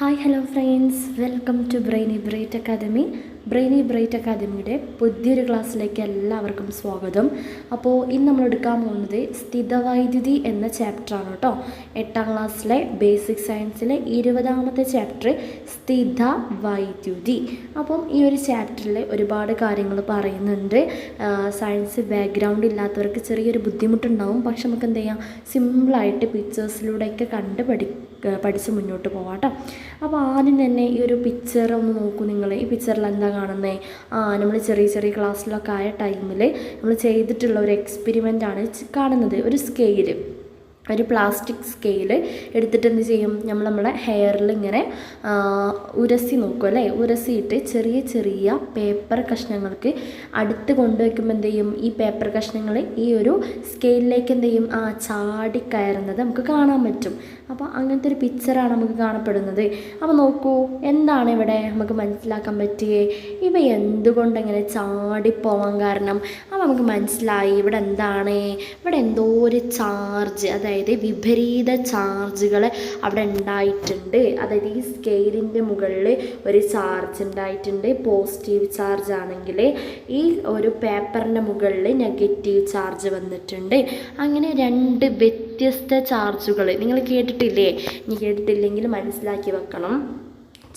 Hi hello friends welcome to Brainy Bright Academy Brainy Bright അക്കാദമിയുടെ പുതിയൊരു ക്ലാസ്സിലേക്ക് എല്ലാവർക്കും സ്വാഗതം. അപ്പോൾ ഇന്ന് നമ്മൾ എടുക്കാൻ പോകുന്നത് സ്ഥിതവൈദ്യുതി എന്ന ചാപ്റ്ററാണ് കേട്ടോ. എട്ടാം ക്ലാസ്സിലെ ബേസിക് സയൻസിലെ ഇരുപതാമത്തെ ചാപ്റ്റർ സ്ഥിത വൈദ്യുതി. അപ്പം ഈ ഒരു ചാപ്റ്ററിൽ ഒരുപാട് കാര്യങ്ങൾ പറയുന്നുണ്ട്. സയൻസ് ബാക്ക്ഗ്രൗണ്ട് ഇല്ലാത്തവർക്ക് ചെറിയൊരു ബുദ്ധിമുട്ടുണ്ടാവും. പക്ഷെ നമുക്ക് എന്ത് ചെയ്യാം? സിമ്പിളായിട്ട് പിക്ചേഴ്സിലൂടെയൊക്കെ കണ്ട് പഠി പഠിച്ച് മുന്നോട്ട് പോവാട്ടോ അപ്പോൾ ആദ്യം തന്നെ ഈ ഒരു പിക്ചർ ഒന്ന് നോക്കൂ നിങ്ങൾ ഈ പിക്ചറിൽ എന്താ കാണുന്നത് ആ നമ്മൾ ചെറിയ ചെറിയ ക്ലാസ്സിലൊക്കെ ആയ ടൈമിൽ നമ്മൾ ചെയ്തിട്ടുള്ള ഒരു എക്സ്പെരിമെന്റ് ആണ് കാണുന്നത്. ഒരു സ്കെയിൽ ഒരു പ്ലാസ്റ്റിക് സ്കെയിൽ എടുത്തിട്ട് എന്ത് ചെയ്യും? നമ്മൾ നമ്മുടെ ഹെയറിൽ ഇങ്ങനെ ഉരസി നോക്കും അല്ലേ? ഉരസിയിട്ട് ചെറിയ ചെറിയ പേപ്പർ കഷ്ണങ്ങൾക്ക് അടുത്ത് കൊണ്ടുവയ്ക്കുമ്പോൾ എന്ത് ചെയ്യും? ഈ പേപ്പർ കഷ്ണങ്ങൾ ഈ ഒരു സ്കെയിലിലേക്ക് എന്ത് ചെയ്യും? ആ ചാടിക്കയറുന്നത് നമുക്ക് കാണാൻ പറ്റും. അപ്പോൾ അങ്ങനത്തെ ഒരു പിക്ചറാണ് നമുക്ക് കാണപ്പെടുന്നത്. അപ്പോൾ നോക്കൂ എന്താണ് ഇവിടെ നമുക്ക് മനസ്സിലാക്കാൻ പറ്റിയേ? ഇവ എന്തുകൊണ്ട് ഇങ്ങനെ ചാടിപ്പോവാൻ കാരണം? അപ്പോൾ നമുക്ക് മനസ്സിലായി ഇവിടെ എന്താണ്? ഇവിടെ എന്തോ ഒരു ചാർജ് അതായത് വിപരീത ചാർജുകൾ അവിടെ ഉണ്ടായിട്ടുണ്ട്. അതായത് ഈ സ്കെയിലിന്റെ മുകളിൽ ഒരു ചാർജ് ഉണ്ടായിട്ടുണ്ട്. പോസിറ്റീവ് ചാർജ് ആണെങ്കിൽ ഈ ഒരു പേപ്പറിന്റെ മുകളിൽ നെഗറ്റീവ് ചാർജ് വന്നിട്ടുണ്ട്. അങ്ങനെ രണ്ട് വ്യത്യസ്ത ചാർജുകൾ നിങ്ങൾ കേട്ടിട്ടില്ലേ? ഇനി കേട്ടിട്ടില്ലെങ്കിൽ മനസ്സിലാക്കി വെക്കണം.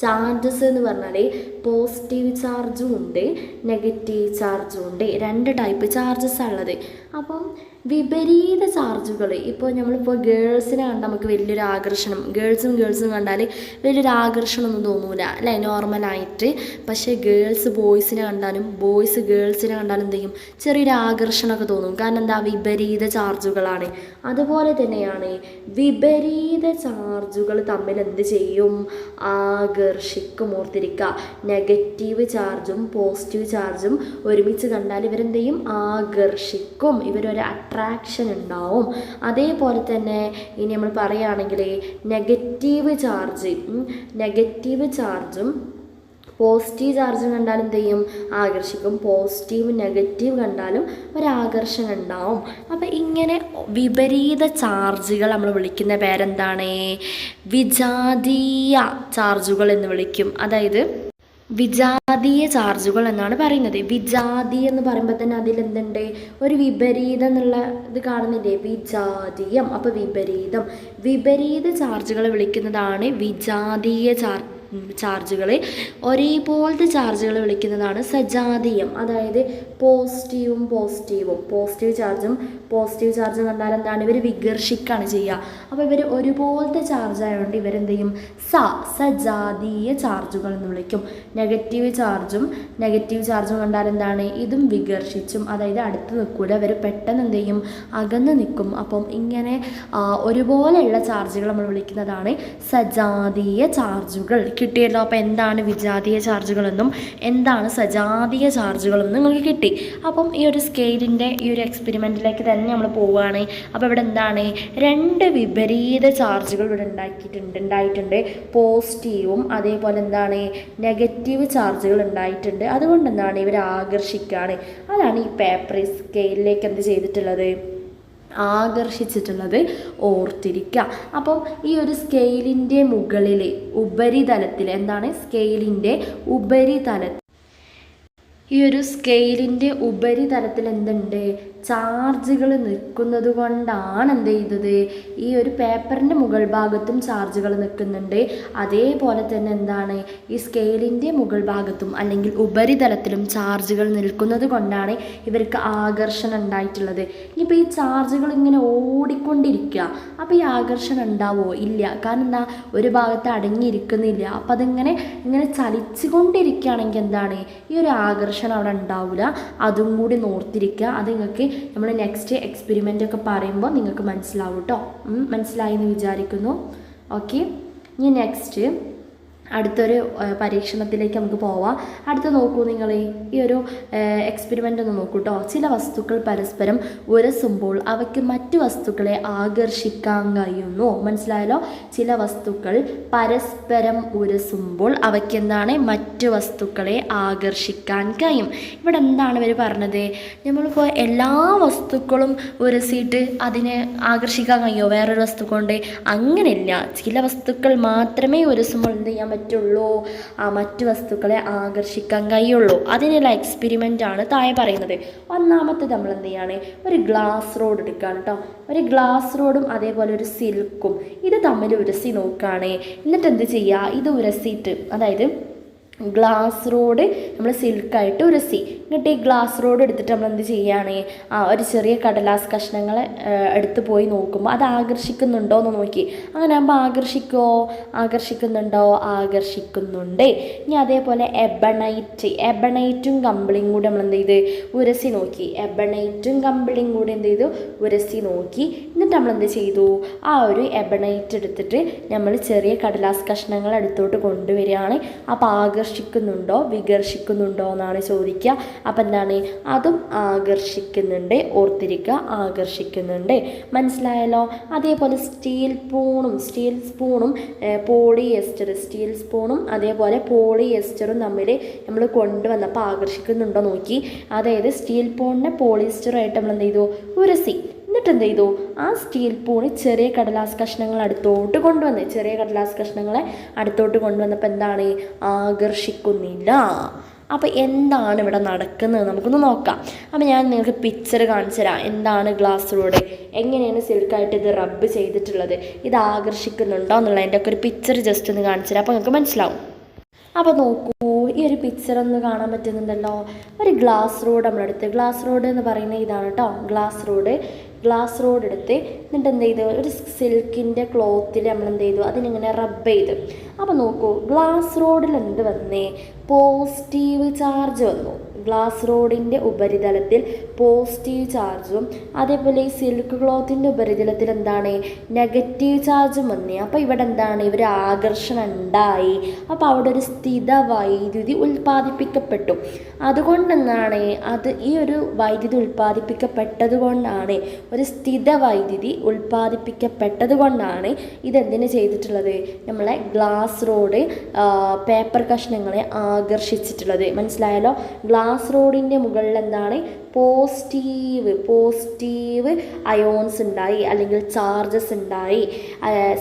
ചാർജസ് എന്ന് പറഞ്ഞാൽ പോസിറ്റീവ് ചാർജും ഉണ്ട് നെഗറ്റീവ് ചാർജും ഉണ്ട്. രണ്ട് ടൈപ്പ് ചാർജസ് ഉള്ളത്. അപ്പം വിപരീത ചാർജുകൾ ഇപ്പോൾ നമ്മളിപ്പോൾ ഗേൾസിനെ കണ്ടാൽ നമുക്ക് വലിയൊരു ആകർഷണം. ഗേൾസും ഗേൾസും കണ്ടാൽ വലിയൊരു ആകർഷണമൊന്നും തോന്നൂല. അല്ലേ? നോർമലായിട്ട് പക്ഷേ ഗേൾസ് ബോയ്സിനെ കണ്ടാലും ബോയ്സ് ഗേൾസിനെ കണ്ടാലും എന്ത് ചെറിയൊരു ആകർഷണമൊക്കെ തോന്നും. കാരണം എന്താ? വിപരീത ചാർജുകളാണ് അതുപോലെ തന്നെയാണ് വിപരീത ചാർജുകൾ തമ്മിൽ എന്ത് ചെയ്യും? ആകർഷിക്കും ഓർത്തിരിക്കുക. നെഗറ്റീവ് ചാർജും പോസിറ്റീവ് ചാർജും ഒരുമിച്ച് കണ്ടാൽ ഇവരെന്ത് ചെയ്യും? ആകർഷിക്കും. ഇവരൊരു അട്രാക്ഷൻ ഉണ്ടാവും. അതേപോലെ തന്നെ ഇനി നമ്മൾ പറയുകയാണെങ്കിൽ നെഗറ്റീവ് ചാർജ് നെഗറ്റീവ് ചാർജും പോസിറ്റീവ് ചാർജ് കണ്ടാലും എന്ത് ചെയ്യും? ആകർഷിക്കും. പോസിറ്റീവ് നെഗറ്റീവ് കണ്ടാലും ഒരാകർഷണം ഉണ്ടാവും. അപ്പം ഇങ്ങനെ വിപരീത ചാർജുകൾ നമ്മൾ വിളിക്കുന്ന പേരെന്താണ്? വിജാതീയ ചാർജുകൾ എന്ന് വിളിക്കും. അതായത് വിജാതീയ ചാർജുകൾ എന്നാണ് പറയുന്നത്. വിജാതി എന്ന് പറയുമ്പോൾ തന്നെ അതിലെന്തുണ്ട്? ഒരു വിപരീതം എന്നുള്ള ഇത് കാണുന്നില്ലേ? വിജാതീയം. അപ്പോൾ വിപരീതം. വിപരീത ചാർജുകളെ വിളിക്കുന്നതാണ് വിജാതീയ ചാർ ചാർജുകൾ ഒരേപോലത്തെ ചാർജുകളെ വിളിക്കുന്നതാണ് സജാതീയം. അതായത് പോസിറ്റീവും പോസിറ്റീവും. പോസിറ്റീവ് ചാർജും പോസിറ്റീവ് ചാർജ് കണ്ടാൽ എന്താണ്? ഇവർ വികർഷിക്കാണ് ചെയ്യുക. അപ്പോൾ ഇവർ ഒരുപോലത്തെ ചാർജ് ആയതുകൊണ്ട് ഇവരെന്ത് ചെയ്യും സ സജാതീയ ചാർജുകൾ എന്ന് വിളിക്കും. നെഗറ്റീവ് ചാർജും നെഗറ്റീവ് ചാർജും കണ്ടാൽ എന്താണ്? ഇതും വികർഷിച്ചും അതായത് അടുത്ത് നിൽക്കൂല. ഇവർ പെട്ടെന്ന് എന്ത് ചെയ്യും അകന്ന് നിൽക്കും. അപ്പം ഇങ്ങനെ ഒരുപോലെയുള്ള ചാർജുകൾ നമ്മൾ വിളിക്കുന്നതാണ് സജാതീയ ചാർജുകൾ. കിട്ടിയല്ലോ? അപ്പോൾ എന്താണ് വിജാതീയ ചാർജുകളെന്നും എന്താണ് സജാതീയ ചാർജുകളെന്നും നിങ്ങൾക്ക് കിട്ടി. അപ്പം ഈ ഒരു സ്കെയിലിന്റെ ഈ ഒരു എക്സ്പെരിമെന്റിലേക്ക് തന്നെ നമ്മൾ പോവുകയാണ്. അപ്പോൾ ഇവിടെ എന്താണ്? രണ്ട് വിപരീത ചാർജുകൾ ഇവിടെ ഉണ്ടാക്കിയിട്ടുണ്ട് ഉണ്ടായിട്ടുണ്ട്. പോസിറ്റീവും അതേപോലെ എന്താണ്? നെഗറ്റീവ് ചാർജുകൾ ഉണ്ടായിട്ടുണ്ട്. അതുകൊണ്ട് എന്താണ് ഇവർ ആകർഷിക്കുകയാണ്. അതാണ് ഈ പേപ്പർ സ്കെയിലിലേക്ക് എന്ത് ചെയ്തിട്ടുള്ളത്? ആകർഷിച്ചിട്ടുള്ളത് ഓർത്തിരിക്കുക അപ്പം ഈ ഒരു സ്കെയിലിന്റെ മുകളിൽ ഉപരിതലത്തിൽ എന്താണ്? സ്കെയിലിന്റെ ഉപരിതലത്തിൽ. ഈ ഒരു സ്കെയിലിന്റെ ഉപരിതലത്തിൽ എന്തുണ്ട്? ചാർജുകൾ നിൽക്കുന്നത് കൊണ്ടാണ് എന്ത് ചെയ്തത്? ഈ ഒരു പേപ്പറിന്റെ മുകൾ ഭാഗത്തും ചാർജുകൾ നിൽക്കുന്നുണ്ട്. അതേപോലെ തന്നെ എന്താണ്? ഈ സ്കെയിലിന്റെ മുകൾ ഭാഗത്തും അല്ലെങ്കിൽ ഉപരിതലത്തിലും ചാർജുകൾ നിൽക്കുന്നത് കൊണ്ടാണ് ഇവർക്ക് ആകർഷണം ഉണ്ടായിട്ടുള്ളത്. ഇനിയിപ്പോൾ ഈ ചാർജുകൾ ഇങ്ങനെ ഓടിക്കൊണ്ടിരിക്കുക. അപ്പോൾ ഈ ആകർഷണം ഉണ്ടാവുമോ ഇല്ല. കാരണം എന്താ? ഒരു ഭാഗത്ത് അടങ്ങിയിരിക്കുന്നില്ല. അപ്പോൾ അതിങ്ങനെ ഇങ്ങനെ ചലിച്ചുകൊണ്ടിരിക്കുകയാണെങ്കിൽ എന്താണ്? ഈ ഒരു ആകർഷണം അവിടെ ഉണ്ടാവില്ല അതും കൂടി നോർത്തിരിക്കുക. അത് നിങ്ങൾക്ക് നമ്മൾ നെക്സ്റ്റ് എക്സ്പെരിമെന്റ് ഒക്കെ പറയുമ്പോൾ നിങ്ങൾക്ക് മനസ്സിലാവും കേട്ടോ മനസ്സിലായി എന്ന് വിചാരിക്കുന്നു. ഓക്കെ ഇനി നെക്സ്റ്റ് അടുത്തൊരു പരീക്ഷണത്തിലേക്ക് നമുക്ക് പോവാം. അടുത്ത് നോക്കൂ നിങ്ങൾ ഈ ഒരു എക്സ്പെരിമെന്റ് ഒന്ന് നോക്കൂ കേട്ടോ ചില വസ്തുക്കൾ പരസ്പരം ഉരസുമ്പോൾ അവയ്ക്ക് മറ്റു വസ്തുക്കളെ ആകർഷിക്കാൻ കഴിയുന്നു. മനസ്സിലായല്ലോ? ചില വസ്തുക്കൾ പരസ്പരം ഉരസുമ്പോൾ അവയ്ക്ക് എന്താണ്? മറ്റു വസ്തുക്കളെ ആകർഷിക്കാൻ കഴിയും. ഇവിടെ എന്താണ് ഇവർ പറഞ്ഞത്? നമ്മളിപ്പോൾ എല്ലാ വസ്തുക്കളും ഉരസിയിട്ട് അതിനെ ആകർഷിക്കാൻ കഴിയുമോ? വേറൊരു വസ്തു അങ്ങനെയില്ല. ചില വസ്തുക്കൾ മാത്രമേ ഉരസുമ്പോൾ എന്ത് ചെയ്യാൻ പറ്റുള്ളൂ ആ മറ്റു വസ്തുക്കളെ ആകർഷിക്കാൻ കഴിയുള്ളൂ. അതിനുള്ള എക്സ്പെരിമെന്റ് ആണ് താഴെ പറയുന്നത്. ഒന്നാമത്തെ നമ്മൾ എന്ത് ചെയ്യാണ്? ഒരു ഗ്ലാസ് റോഡ് എടുക്കുകയാണ് കേട്ടോ ഒരു ഗ്ലാസ് റോഡും അതേപോലെ ഒരു സിൽക്കും ഇത് തമ്മിൽ ഉരസി നോക്കുകയാണ്. എന്നിട്ട് എന്ത് ചെയ്യുക? ഇത് ഉരസിയിട്ട് അതായത് ഗ്ലാസ് റോഡ് നമ്മൾ സിൽക്കായിട്ട് ഉരസി. എന്നിട്ട് ഈ ഗ്ലാസ് റോഡ് എടുത്തിട്ട് നമ്മൾ എന്ത് ചെയ്യുകയാണ് ആ ഒരു ചെറിയ കടലാസ് കഷ്ണങ്ങൾ എടുത്ത് പോയി നോക്കുമ്പോൾ അത് ആകർഷിക്കുന്നുണ്ടോ എന്ന് നോക്കി. അങ്ങനെ ആകുമ്പോൾ ആകർഷിക്കുമോ ആകർഷിക്കുന്നുണ്ടോ? ആകർഷിക്കുന്നുണ്ട്. ഇനി അതേപോലെ എബണൈറ്റ് എബണൈറ്റും കമ്പിളിയും കൂടി നമ്മൾ എന്ത് ചെയ്ത്? ഉരസി നോക്കി. എബണൈറ്റും കമ്പിളിയും കൂടി എന്ത് ചെയ്തു? ഉരസി നോക്കി. എന്നിട്ട് നമ്മൾ എന്ത് ചെയ്തു? ആ ഒരു എബണൈറ്റ് എടുത്തിട്ട് നമ്മൾ ചെറിയ കടലാസ് കഷ്ണങ്ങൾ അടുത്തോട്ട് കൊണ്ടുവരികയാണ്. അപ്പോൾ ആകർഷിക്കുന്നുണ്ടോ? വികർഷിക്കുന്നുണ്ടോ എന്നാണ് ചോദിക്കുക. അപ്പം എന്താണ്? അതും ആകർഷിക്കുന്നുണ്ട്. ഓർത്തിരിക്കുക ആകർഷിക്കുന്നുണ്ട്. മനസ്സിലായല്ലോ? അതേപോലെ സ്റ്റീൽ സ്പൂണും സ്റ്റീൽ സ്പൂണും പോളി എസ്റ്റർ സ്റ്റീൽ സ്പൂണും അതേപോലെ പോളി എസ്റ്ററും തമ്മിൽ നമ്മൾ കൊണ്ടുവന്നപ്പോൾ ആകർഷിക്കുന്നുണ്ടോ നോക്കി. അതായത് സ്റ്റീൽ സ്പൂണിനെ പോളിസ്റ്ററുമായിട്ട് നമ്മൾ എന്ത് ചെയ്തു? ഉരസി. എന്നിട്ട് എന്ത് ചെയ്തു? ആ സ്റ്റീൽ പൂണ് ചെറിയ കടലാസ് കഷ്ണങ്ങൾ അടുത്തോട്ട് കൊണ്ടുവന്ന് ചെറിയ കടലാസ് കഷ്ണങ്ങളെ അടുത്തോട്ട് കൊണ്ടുവന്നപ്പോൾ എന്താണ്? ആകർഷിക്കുന്നില്ല. അപ്പോൾ എന്താണ് ഇവിടെ നടക്കുന്നത്? നമുക്കൊന്ന് നോക്കാം. അപ്പോൾ ഞാൻ നിങ്ങൾക്ക് പിക്ചർ കാണിച്ചു തരാം. എന്താണ് ഗ്ലാസ് എങ്ങനെയാണ് സിൽക്കായിട്ട് ഇത് റബ്ബ് ചെയ്തിട്ടുള്ളത്? ഇത് ആകർഷിക്കുന്നുണ്ടോ എന്നുള്ളതിന്റെ ഒക്കെ ഒരു പിക്ചർ ജസ്റ്റ് ഒന്ന് കാണിച്ചു തരാം. അപ്പോൾ നിങ്ങൾക്ക് മനസ്സിലാവും. അപ്പോൾ നോക്കൂ ഈ ഒരു പിക്ചർ ഒന്ന് കാണാൻ പറ്റുന്നുണ്ടല്ലോ. ഒരു ഗ്ലാസ് റോഡ് നമ്മളെടുത്ത്. ഗ്ലാസ് റോഡ് എന്ന് പറയുന്നത് ഇതാണ് കേട്ടോ ഗ്ലാസ് റോഡ് ഗ്ലാസ് റോഡ് എടുത്ത് എന്നിട്ട് എന്ത് ചെയ്തു? ഒരു സിൽക്കിന്റെ ക്ലോത്തിൽ നമ്മൾ എന്ത് ചെയ്തു? അതിനിങ്ങനെ റബ്ബ് ചെയ്തു. അപ്പോൾ നോക്കൂ ഗ്ലാസ് റോഡിൽ എന്ത് വന്നേ? പോസിറ്റീവ് ചാർജ് വന്നു. ഗ്ലാസ് റോഡിന്റെ ഉപരിതലത്തിൽ പോസിറ്റീവ് ചാർജും അതേപോലെ ഈ സിൽക്ക് ക്ലോത്തിന്റെ ഉപരിതലത്തിൽ എന്താണ്? നെഗറ്റീവ് ചാർജും വന്നേ. അപ്പോൾ ഇവിടെ എന്താണ്? ഇവർ ആകർഷണം ഉണ്ടായി. അപ്പോൾ അവിടെ ഒരു സ്ഥിത വൈദ്യുതി ഉൽപ്പാദിപ്പിക്കപ്പെട്ടു. അതുകൊണ്ടെന്നാണ് അത് ഈ ഒരു വൈദ്യുതി ഉൽപ്പാദിപ്പിക്കപ്പെട്ടത് കൊണ്ടാണ് ഒരു സ്ഥിത വൈദ്യുതി ഉൽപ്പാദിപ്പിക്കപ്പെട്ടത് കൊണ്ടാണ് ഇതെന്തിനു ചെയ്തിട്ടുള്ളത്? നമ്മളെ ഗ്ലാസ് റോഡ് പേപ്പർ കഷ്ണങ്ങളെ ആകർഷിച്ചിട്ടുള്ളത്. മനസ്സിലായല്ലോ? ഗ്ലാസ് റോഡിന്റെ മുകളിൽ എന്താണ്? പോസിറ്റീവ് പോസിറ്റീവ് അയോൺസ് ഉണ്ടായി അല്ലെങ്കിൽ ചാർജസ് ഉണ്ടായി.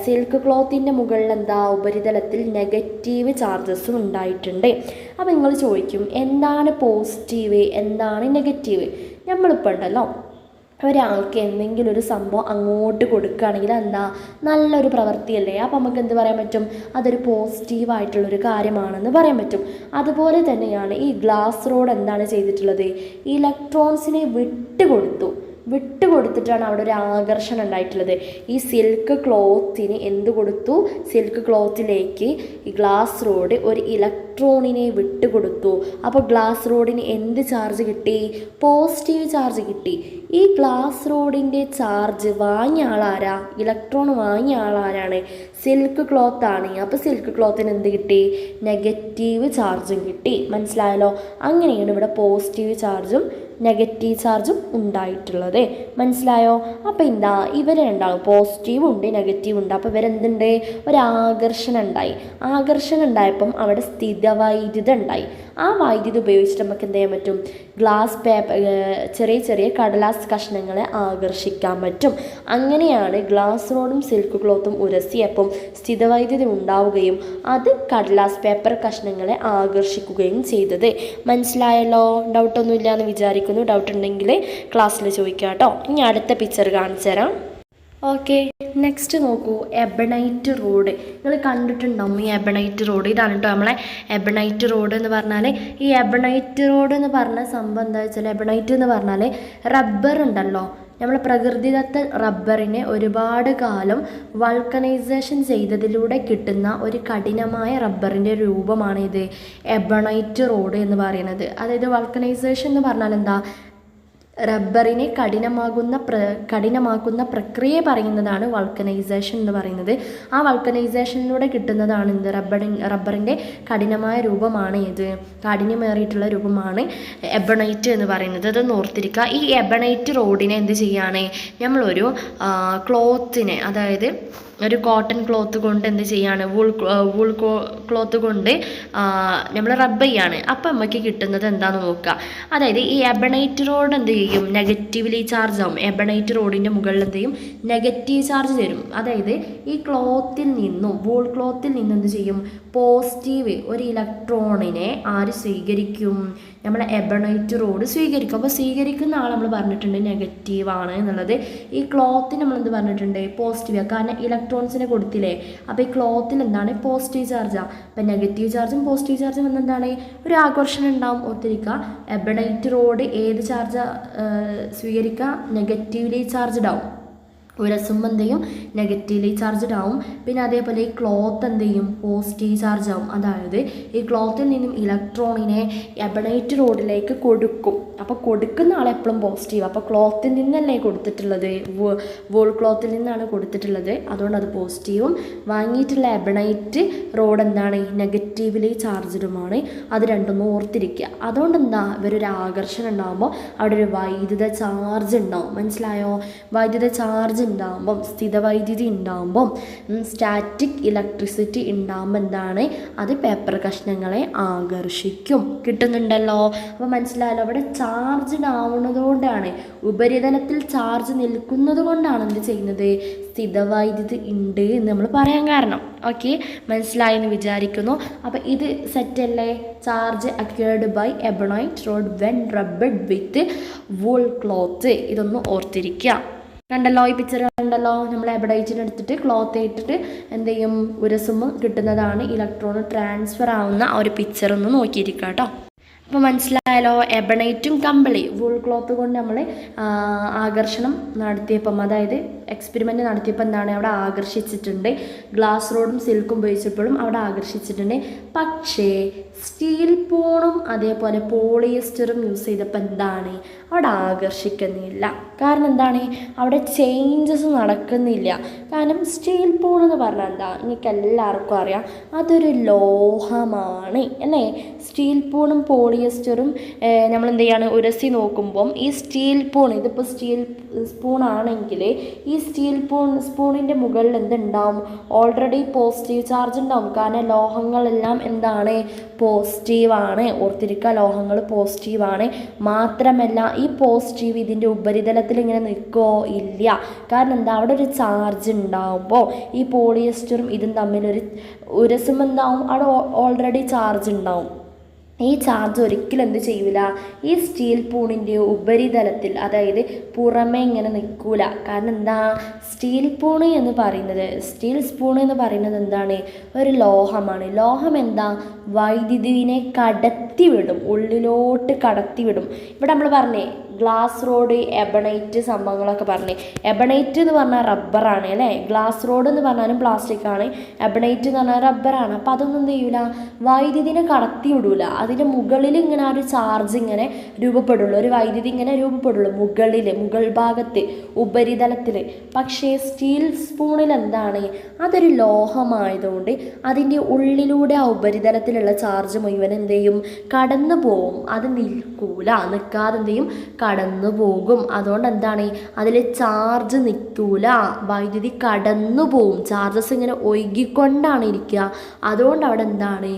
സിൽക്ക് ക്ലോത്തിന്റെ മുകളിൽ എന്താ? ഉപരിതലത്തിൽ നെഗറ്റീവ് ചാർജസും ഉണ്ടായിട്ടുണ്ട്. അപ്പോൾ നിങ്ങൾ ചോദിക്കും എന്താണ് പോസിറ്റീവ് എന്താണ് നെഗറ്റീവ് നമ്മളിപ്പോൾ ഉണ്ടല്ലോ. ഒരാൾക്ക് എന്തെങ്കിലും ഒരു സംഭവം അങ്ങോട്ട് കൊടുക്കുകയാണെങ്കിൽ എന്താ നല്ലൊരു പ്രവൃത്തിയല്ലേ? അപ്പോൾ നമുക്ക് എന്ത് പറയാൻ പറ്റും? അതൊരു പോസിറ്റീവായിട്ടുള്ളൊരു കാര്യമാണെന്ന് പറയാൻ പറ്റും. അതുപോലെ തന്നെയാണ് ഈ ഗ്ലാസ് റോഡ് എന്താണ് ചെയ്തിട്ടുള്ളത്? ഇലക്ട്രോൺസിനെ വിട്ടുകൊടുത്തു. വിട്ട് കൊടുത്തിട്ടാണ് അവിടെ ഒരു ആകർഷണം ഉണ്ടായിട്ടുള്ളത്. ഈ സിൽക്ക് ക്ലോത്തിന് എന്ത് കൊടുത്തു? സിൽക്ക് ക്ലോത്തിലേക്ക് ഈ ഗ്ലാസ് റോഡ് ഒരു ഇലക്ട്രോണിനെ വിട്ടുകൊടുത്തു. അപ്പോൾ ഗ്ലാസ് റോഡിന് എന്ത് ചാർജ് കിട്ടി? പോസിറ്റീവ് ചാർജ് കിട്ടി. ഈ ഗ്ലാസ് റോഡിന്റെ ചാർജ് വാങ്ങിയ ആളാരാ ഇലക്ട്രോൺ വാങ്ങിയ ആളാരാണ് സിൽക്ക് ക്ലോത്ത് ആണ്. അപ്പോൾ സിൽക്ക് ക്ലോത്തിന് എന്ത് കിട്ടി? നെഗറ്റീവ് ചാർജും കിട്ടി. മനസ്സിലായല്ലോ? അങ്ങനെയാണ് ഇവിടെ പോസിറ്റീവ് ചാർജും നെഗറ്റീവ് ചാർജും ഉണ്ടായിട്ടുള്ളത്. മനസ്സിലായോ? അപ്പോൾ എന്താ? ഇവർ രണ്ടാളും പോസിറ്റീവ് ഉണ്ട് നെഗറ്റീവ് ഉണ്ട്. അപ്പോൾ ഇവരെന്തുണ്ട്? ഒരു ആകർഷണം ഉണ്ടായി ആകർഷണം ഉണ്ടായപ്പം അവിടെ സ്ഥിതവൈദ്യുത ഉണ്ടായി ആ വൈദ്യുതി ഉപയോഗിച്ചിട്ട് നമുക്ക് എന്ത് ചെയ്യാൻ പറ്റും? ഗ്ലാസ് പേപ്പർ ചെറിയ ചെറിയ കടലാസ് കഷ്ണങ്ങളെ ആകർഷിക്കാൻ പറ്റും. അങ്ങനെയാണ് ഗ്ലാസ് റോഡും സിൽക്ക് ക്ലോത്തും ഉരസിയപ്പം സ്ഥിതവൈദ്യുതി ഉണ്ടാവുകയും അത് കടലാസ് പേപ്പർ കഷ്ണങ്ങളെ ആകർഷിക്കുകയും ചെയ്തത്. മനസ്സിലായല്ലോ? ഡൗട്ടൊന്നുമില്ല എന്ന് വിചാരിക്കുന്നു. ഡൗട്ട് ഉണ്ടെങ്കിൽ ക്ലാസ്സിൽ ചോദിക്കാം കേട്ടോ ഇനി അടുത്ത പിക്ചർ കാണിച്ചു തരാം ഓക്കെ നെക്സ്റ്റ് നോക്കൂ എബണൈറ്റ് റോഡ് നിങ്ങൾ കണ്ടിട്ടുണ്ടാവും ഈ എബണൈറ്റ് റോഡ് ഇതാണ് കേട്ടോ നമ്മളെ എബണൈറ്റ് റോഡ് എന്ന് പറഞ്ഞാൽ ഈ എബണൈറ്റ് റോഡ് എന്ന് പറഞ്ഞ സംഭവം എന്താ വെച്ചാൽ എബണൈറ്റ് എന്ന് പറഞ്ഞാൽ റബ്ബർ ഉണ്ടല്ലോ. നമ്മൾ പ്രകൃതിദത്ത റബ്ബറിനെ ഒരുപാട് കാലം വൾക്കനൈസേഷൻ ചെയ്തതിലൂടെ കിട്ടുന്ന ഒരു കഠിനമായ റബ്ബറിന്റെ രൂപമാണ് ഇത് എബണൈറ്റ് റോഡ് എന്ന് പറയുന്നത്. അതായത് വൾക്കനൈസേഷൻ എന്ന് പറഞ്ഞാൽ എന്താ റബ്ബറിനെ കഠിനമാകുന്ന പ്ര കഠിനമാക്കുന്ന പ്രക്രിയ പറയുന്നതാണ് വൾക്കനൈസേഷൻ എന്ന് പറയുന്നത്. ആ വൾക്കനൈസേഷനിലൂടെ കിട്ടുന്നതാണ് എന്ത്? റബ്ബറി റബ്ബറിന്റെ കഠിനമായ രൂപമാണ് ഇത്. കാഠിന്യമേറിയിട്ടുള്ള രൂപമാണ് എബണൈറ്റ് എന്ന് പറയുന്നത്. അത് ഓർത്തിരിക്കുക. ഈ എബണൈറ്റ് റോഡിനെ എന്ത് ചെയ്യാണ്? നമ്മളൊരു ക്ലോത്തിനെ അതായത് ഒരു കോട്ടൺ ക്ലോത്ത് കൊണ്ട് എന്ത് ചെയ്യാണ്? വൂൾ വൂൾ ക്ലോത്ത് കൊണ്ട് നമ്മൾ റബ്ബ് ചെയ്യാണ്. അപ്പം നമുക്ക് കിട്ടുന്നത് എന്താണെന്ന് നോക്കുക അതായത് ഈ എബണൈറ്റ് റോഡ് എന്ത് ചെയ്യും? നെഗറ്റീവ്ലി ചാർജ് ആവും. എബണൈറ്റ് റോഡിന്റെ മുകളിൽ എന്ത് ചെയ്യും? നെഗറ്റീവ് ചാർജ് തരും. അതായത് ഈ ക്ലോത്തിൽ നിന്നും വൂൾ ക്ലോത്തിൽ നിന്നും എന്ത് ചെയ്യും? പോസിറ്റീവ് ഒരു ഇലക്ട്രോണിനെ ആര് സ്വീകരിക്കും? നമ്മളെ എബണൈറ്റ് റോഡ് സ്വീകരിക്കും. അപ്പോൾ സ്വീകരിക്കുന്ന ആൾ നമ്മൾ പറഞ്ഞിട്ടുണ്ട് നെഗറ്റീവ് ആണ് എന്നുള്ളത്. ഈ ക്ലോത്തിന് നമ്മൾ എന്ത് പറഞ്ഞിട്ടുണ്ട്? പോസിറ്റീവ് കാരണം ഇലക്ട്രോൺസിനെ കൊടുത്തില്ലേ? അപ്പോൾ ഈ ക്ലോത്തിന് എന്താണ്? പോസിറ്റീവ് ചാർജാണ് അപ്പോൾ നെഗറ്റീവ് ചാർജും പോസിറ്റീവ് ചാർജും എന്താണ് ഒരു ആകർഷണം ഉണ്ടാവും ഓർത്തിരിക്കുക എബണൈറ്റ് റോഡ് ഏത് ചാർജ് സ്വീകരിക്കുക നെഗറ്റീവ്ലി ചാർജ്ഡ് ആവും. ചെയ്യും നെഗറ്റീവ്ലി ചാർജ്ഡ് ആവും. പിന്നെ അതേപോലെ ഈ ക്ലോത്ത് എന്ത് ചെയ്യും പോസിറ്റീവ് ചാർജ് ആവും. അതായത് ഈ ക്ലോത്തിൽ നിന്നും ഇലക്ട്രോണിനെ എബണൈറ്റ് റോഡിലേക്ക് കൊടുക്കും. അപ്പോൾ കൊടുക്കുന്ന ആൾ എപ്പോഴും പോസിറ്റീവ് അപ്പോൾ ക്ലോത്തിൽ നിന്നല്ലേ കൊടുത്തിട്ടുള്ളത്? വോൾ ക്ലോത്തിൽ നിന്നാണ് കൊടുത്തിട്ടുള്ളത്. അതുകൊണ്ട് അത് പോസിറ്റീവും വാങ്ങിയിട്ടുള്ള എബണൈറ്റ് റോഡ് എന്താണ്? നെഗറ്റീവ്ലി ചാർജ്ഡുമാണ് അത് രണ്ടൊന്നും ഓർത്തിരിക്കുക. അതുകൊണ്ട് എന്താ? ഇവരൊരു ആകർഷണം ഉണ്ടാകുമ്പോൾ അവിടെ ഒരു വൈദ്യുത ചാർജ് ഉണ്ടാവും. മനസ്സിലായോ? വൈദ്യുത ചാർജ് ഉണ്ടാകുമ്പം സ്ഥിതവൈദ്യുതി ഉണ്ടാകുമ്പം സ്റ്റാറ്റിക് ഇലക്ട്രിസിറ്റി ഉണ്ടാകുമ്പോൾ എന്താണ്? അത് പേപ്പർ കഷ്ണങ്ങളെ ആകർഷിക്കും. കിട്ടുന്നുണ്ടല്ലോ? അപ്പോൾ മനസ്സിലായല്ലോ അവിടെ ചാർജ്ഡ് ആവുന്നതുകൊണ്ടാണ് ഉപരിതലത്തിൽ ചാർജ് നിൽക്കുന്നത് കൊണ്ടാണ് എന്ത് ചെയ്യുന്നത്? സ്ഥിതവൈദ്യുതി ഉണ്ട് എന്ന് നമ്മൾ പറയാൻ കാരണം. ഓക്കെ മനസ്സിലായെന്ന് വിചാരിക്കുന്നു. അപ്പോൾ ഇത് സെറ്റല്ലേ charge acquired by ebonite rod when rubbed with wool cloth ഇതൊന്ന് ഓർത്തിരിക്കുക. കണ്ടല്ലോ ഈ പിക്ചർ കണ്ടല്ലോ. നമ്മൾ എബഡൈറ്റിന് എടുത്തിട്ട് ക്ലോത്ത് ഇട്ടിട്ട് എന്ത് ചെയ്യും? ഉരസുമ്പ് കിട്ടുന്നതാണ്. ഇലക്ട്രോൺ ട്രാൻസ്ഫർ ആവുന്ന ആ ഒരു പിക്ചർ ഒന്ന് നോക്കിയിരിക്കുക കേട്ടോ. അപ്പോൾ മനസ്സിലായാലോ എബണൈറ്റും കമ്പിളി വൂൾ ക്ലോത്ത് കൊണ്ട് നമ്മൾ ആകർഷണം നടത്തിയപ്പം അതായത് എക്സ്പെരിമെന്റ് നടത്തിയപ്പോൾ എന്താണ്? അവിടെ ആകർഷിച്ചിട്ടുണ്ട്. ഗ്ലാസ് റോഡും സിൽക്കും ഉപയോഗിച്ചപ്പോഴും അവിടെ ആകർഷിച്ചിട്ടുണ്ട്. പക്ഷേ സ്റ്റീൽ പോണും അതേപോലെ പോളിയസ്റ്ററും യൂസ് ചെയ്തപ്പോൾ എന്താണ്? അവിടെ ആകർഷിക്കുന്നില്ല. കാരണം എന്താണ്? അവിടെ ചേഞ്ചസ് നടക്കുന്നില്ല. കാരണം സ്റ്റീൽ പോൺ എന്ന് പറഞ്ഞാൽ എന്താ? നിങ്ങൾക്ക് എല്ലാവർക്കും അറിയാം. അതൊരു ലോഹമാണ്. അല്ലേ? സ്റ്റീൽ പൂണും പോളിയസ്റ്ററും നമ്മൾ എന്ത് ചെയ്യാണ്? ഉരസി നോക്കുമ്പം ഈ സ്റ്റീൽ പൂൺ ഇതിപ്പോൾ സ്റ്റീൽ സ്പൂൺ ആണെങ്കിൽ ഈ സ്റ്റീൽ പൂൺ സ്പൂണിന്റെ മുകളിൽ എന്തുണ്ടാവും? ഓൾറെഡി പോസിറ്റീവ് ചാർജ് ഉണ്ടാവും. കാരണം ലോഹങ്ങളെല്ലാം എന്താണ്? പോസിറ്റീവാണ്. ഓർത്തിരിക്കുക ലോഹങ്ങൾ പോസിറ്റീവാണ്. മാത്രമല്ല ഈ പോസിറ്റീവ് ഇതിന്റെ ഉപരിതലത്തിൽ ഇങ്ങനെ നിൽക്കോ ഇല്ല. കാരണം എന്താ? അവിടെ ഒരു ചാർജ് ഉണ്ടാവുമ്പോൾ ഈ പോളിയസ്റ്ററും ഇതും തമ്മിലൊരു ഒരു എന്താവും? അവിടെ ഓൾറെഡി ചാർജ് ഉണ്ടാവും. ഈ ചാർജ് ഒരിക്കലും എന്ത് ചെയ്യൂല? ഈ സ്റ്റീൽ പൂണിന്റെ ഉപരിതലത്തിൽ അതായത് പുറമേ ഇങ്ങനെ നിൽക്കൂല കാരണം എന്താ? സ്റ്റീൽ പൂണ് എന്ന് പറയുന്നത് സ്റ്റീൽ സ്പൂൺ എന്ന് പറയുന്നത് എന്താണ്? ഒരു ലോഹമാണ്. ലോഹം എന്താ? വൈദ്യുതിനെ കടത്തിവിടും ഉള്ളിലോട്ട് കടത്തിവിടും. ഇവിടെ നമ്മൾ പറഞ്ഞേ ഗ്ലാസ് റോഡ് എബണൈറ്റ് സംഭവങ്ങളൊക്കെ പറഞ്ഞ്. എബണൈറ്റ് എന്ന് പറഞ്ഞാൽ റബ്ബറാണ് അല്ലേ? ഗ്ലാസ് റോഡ് എന്ന് പറഞ്ഞാലും പ്ലാസ്റ്റിക് ആണ്. എബണൈറ്റ് എന്ന് പറഞ്ഞാൽ റബ്ബറാണ് അപ്പോൾ അതൊന്നും എന്ത് ചെയ്യൂല? വൈദ്യുതിനെ കടത്തി വിടൂല. അതിന്റെ മുകളിൽ ഇങ്ങനെ ഒരു ചാർജ് ഇങ്ങനെ രൂപപ്പെടുള്ളൂ. ഒരു വൈദ്യുതി ഇങ്ങനെ രൂപപ്പെടുള്ളൂ മുകളിൽ മുകൾ ഭാഗത്ത് ഉപരിതലത്തിൽ. പക്ഷേ സ്റ്റീൽ സ്പൂണിൽ എന്താണ്? അതൊരു ലോഹമായതുകൊണ്ട് അതിന്റെ ഉള്ളിലൂടെ ആ ഉപരിതലത്തിലുള്ള ചാർജ് മുഴുവൻ എന്ത് ചെയ്യും? കടന്നു പോവും അത് നിൽക്കൂല. നിൽക്കാതെ എന്ത് ചെയ്യും? കടന്നു പോകും അതുകൊണ്ട് എന്താണ് അതിൽ ചാർജ് നിൽക്കൂല വൈദ്യുതി കടന്നു പോവും ചാർജസ് ഇങ്ങനെ ഒഴുകിക്കൊണ്ടാണ് ഇരിക്കുക. അതുകൊണ്ട് അവിടെ എന്താണ്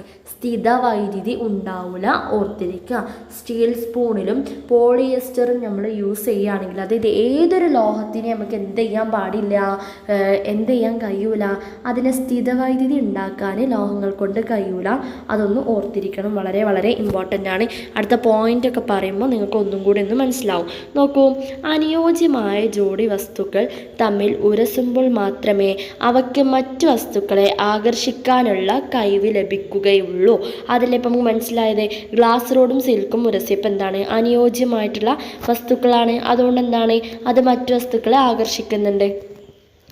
സ്ഥിത വൈദ്യുതി ഉണ്ടാവില്ല ഓർത്തിരിക്കുക സ്റ്റീൽ സ്പൂണിലും പോളിയസ്റ്ററും നമ്മൾ യൂസ് ചെയ്യുകയാണെങ്കിൽ അതായത് ഏതൊരു ലോഹത്തിനെ നമുക്ക് എന്ത് ചെയ്യാൻ പാടില്ല എന്ത് ചെയ്യാൻ കഴിയൂല അതിനെ സ്ഥിത വൈദ്യുതി ഉണ്ടാക്കാൻ ലോഹങ്ങൾ കൊണ്ട് കഴിയൂല. അതൊന്ന് ഓർത്തിരിക്കണം. വളരെ വളരെ ഇമ്പോർട്ടന്റ് ആണ്. അടുത്ത പോയിന്റ് ഒക്കെ പറയുമ്പോൾ നിങ്ങൾക്ക് ഒന്നും കൂടി ഒന്ന് മനസ്സിലാവും. നോക്കൂ അനുയോജ്യമായ ജോഡി വസ്തുക്കൾ തമ്മിൽ ഉരസുമ്പോൾ മാത്രമേ അവയ്ക്ക് മറ്റു വസ്തുക്കളെ ആകർഷിക്കാനുള്ള കഴിവ് ലഭിക്കുകയുള്ളൂ. അതിലിപ്പം നമുക്ക് മനസ്സിലായത് ഗ്ലാസ് റോഡും സിൽക്കും ഉരസിയപ്പം എന്താണ്? അനുയോജ്യമായിട്ടുള്ള വസ്തുക്കളാണ്. അതുകൊണ്ട് എന്താണ്? അത് മറ്റു വസ്തുക്കളെ ആകർഷിക്കുന്നുണ്ട്.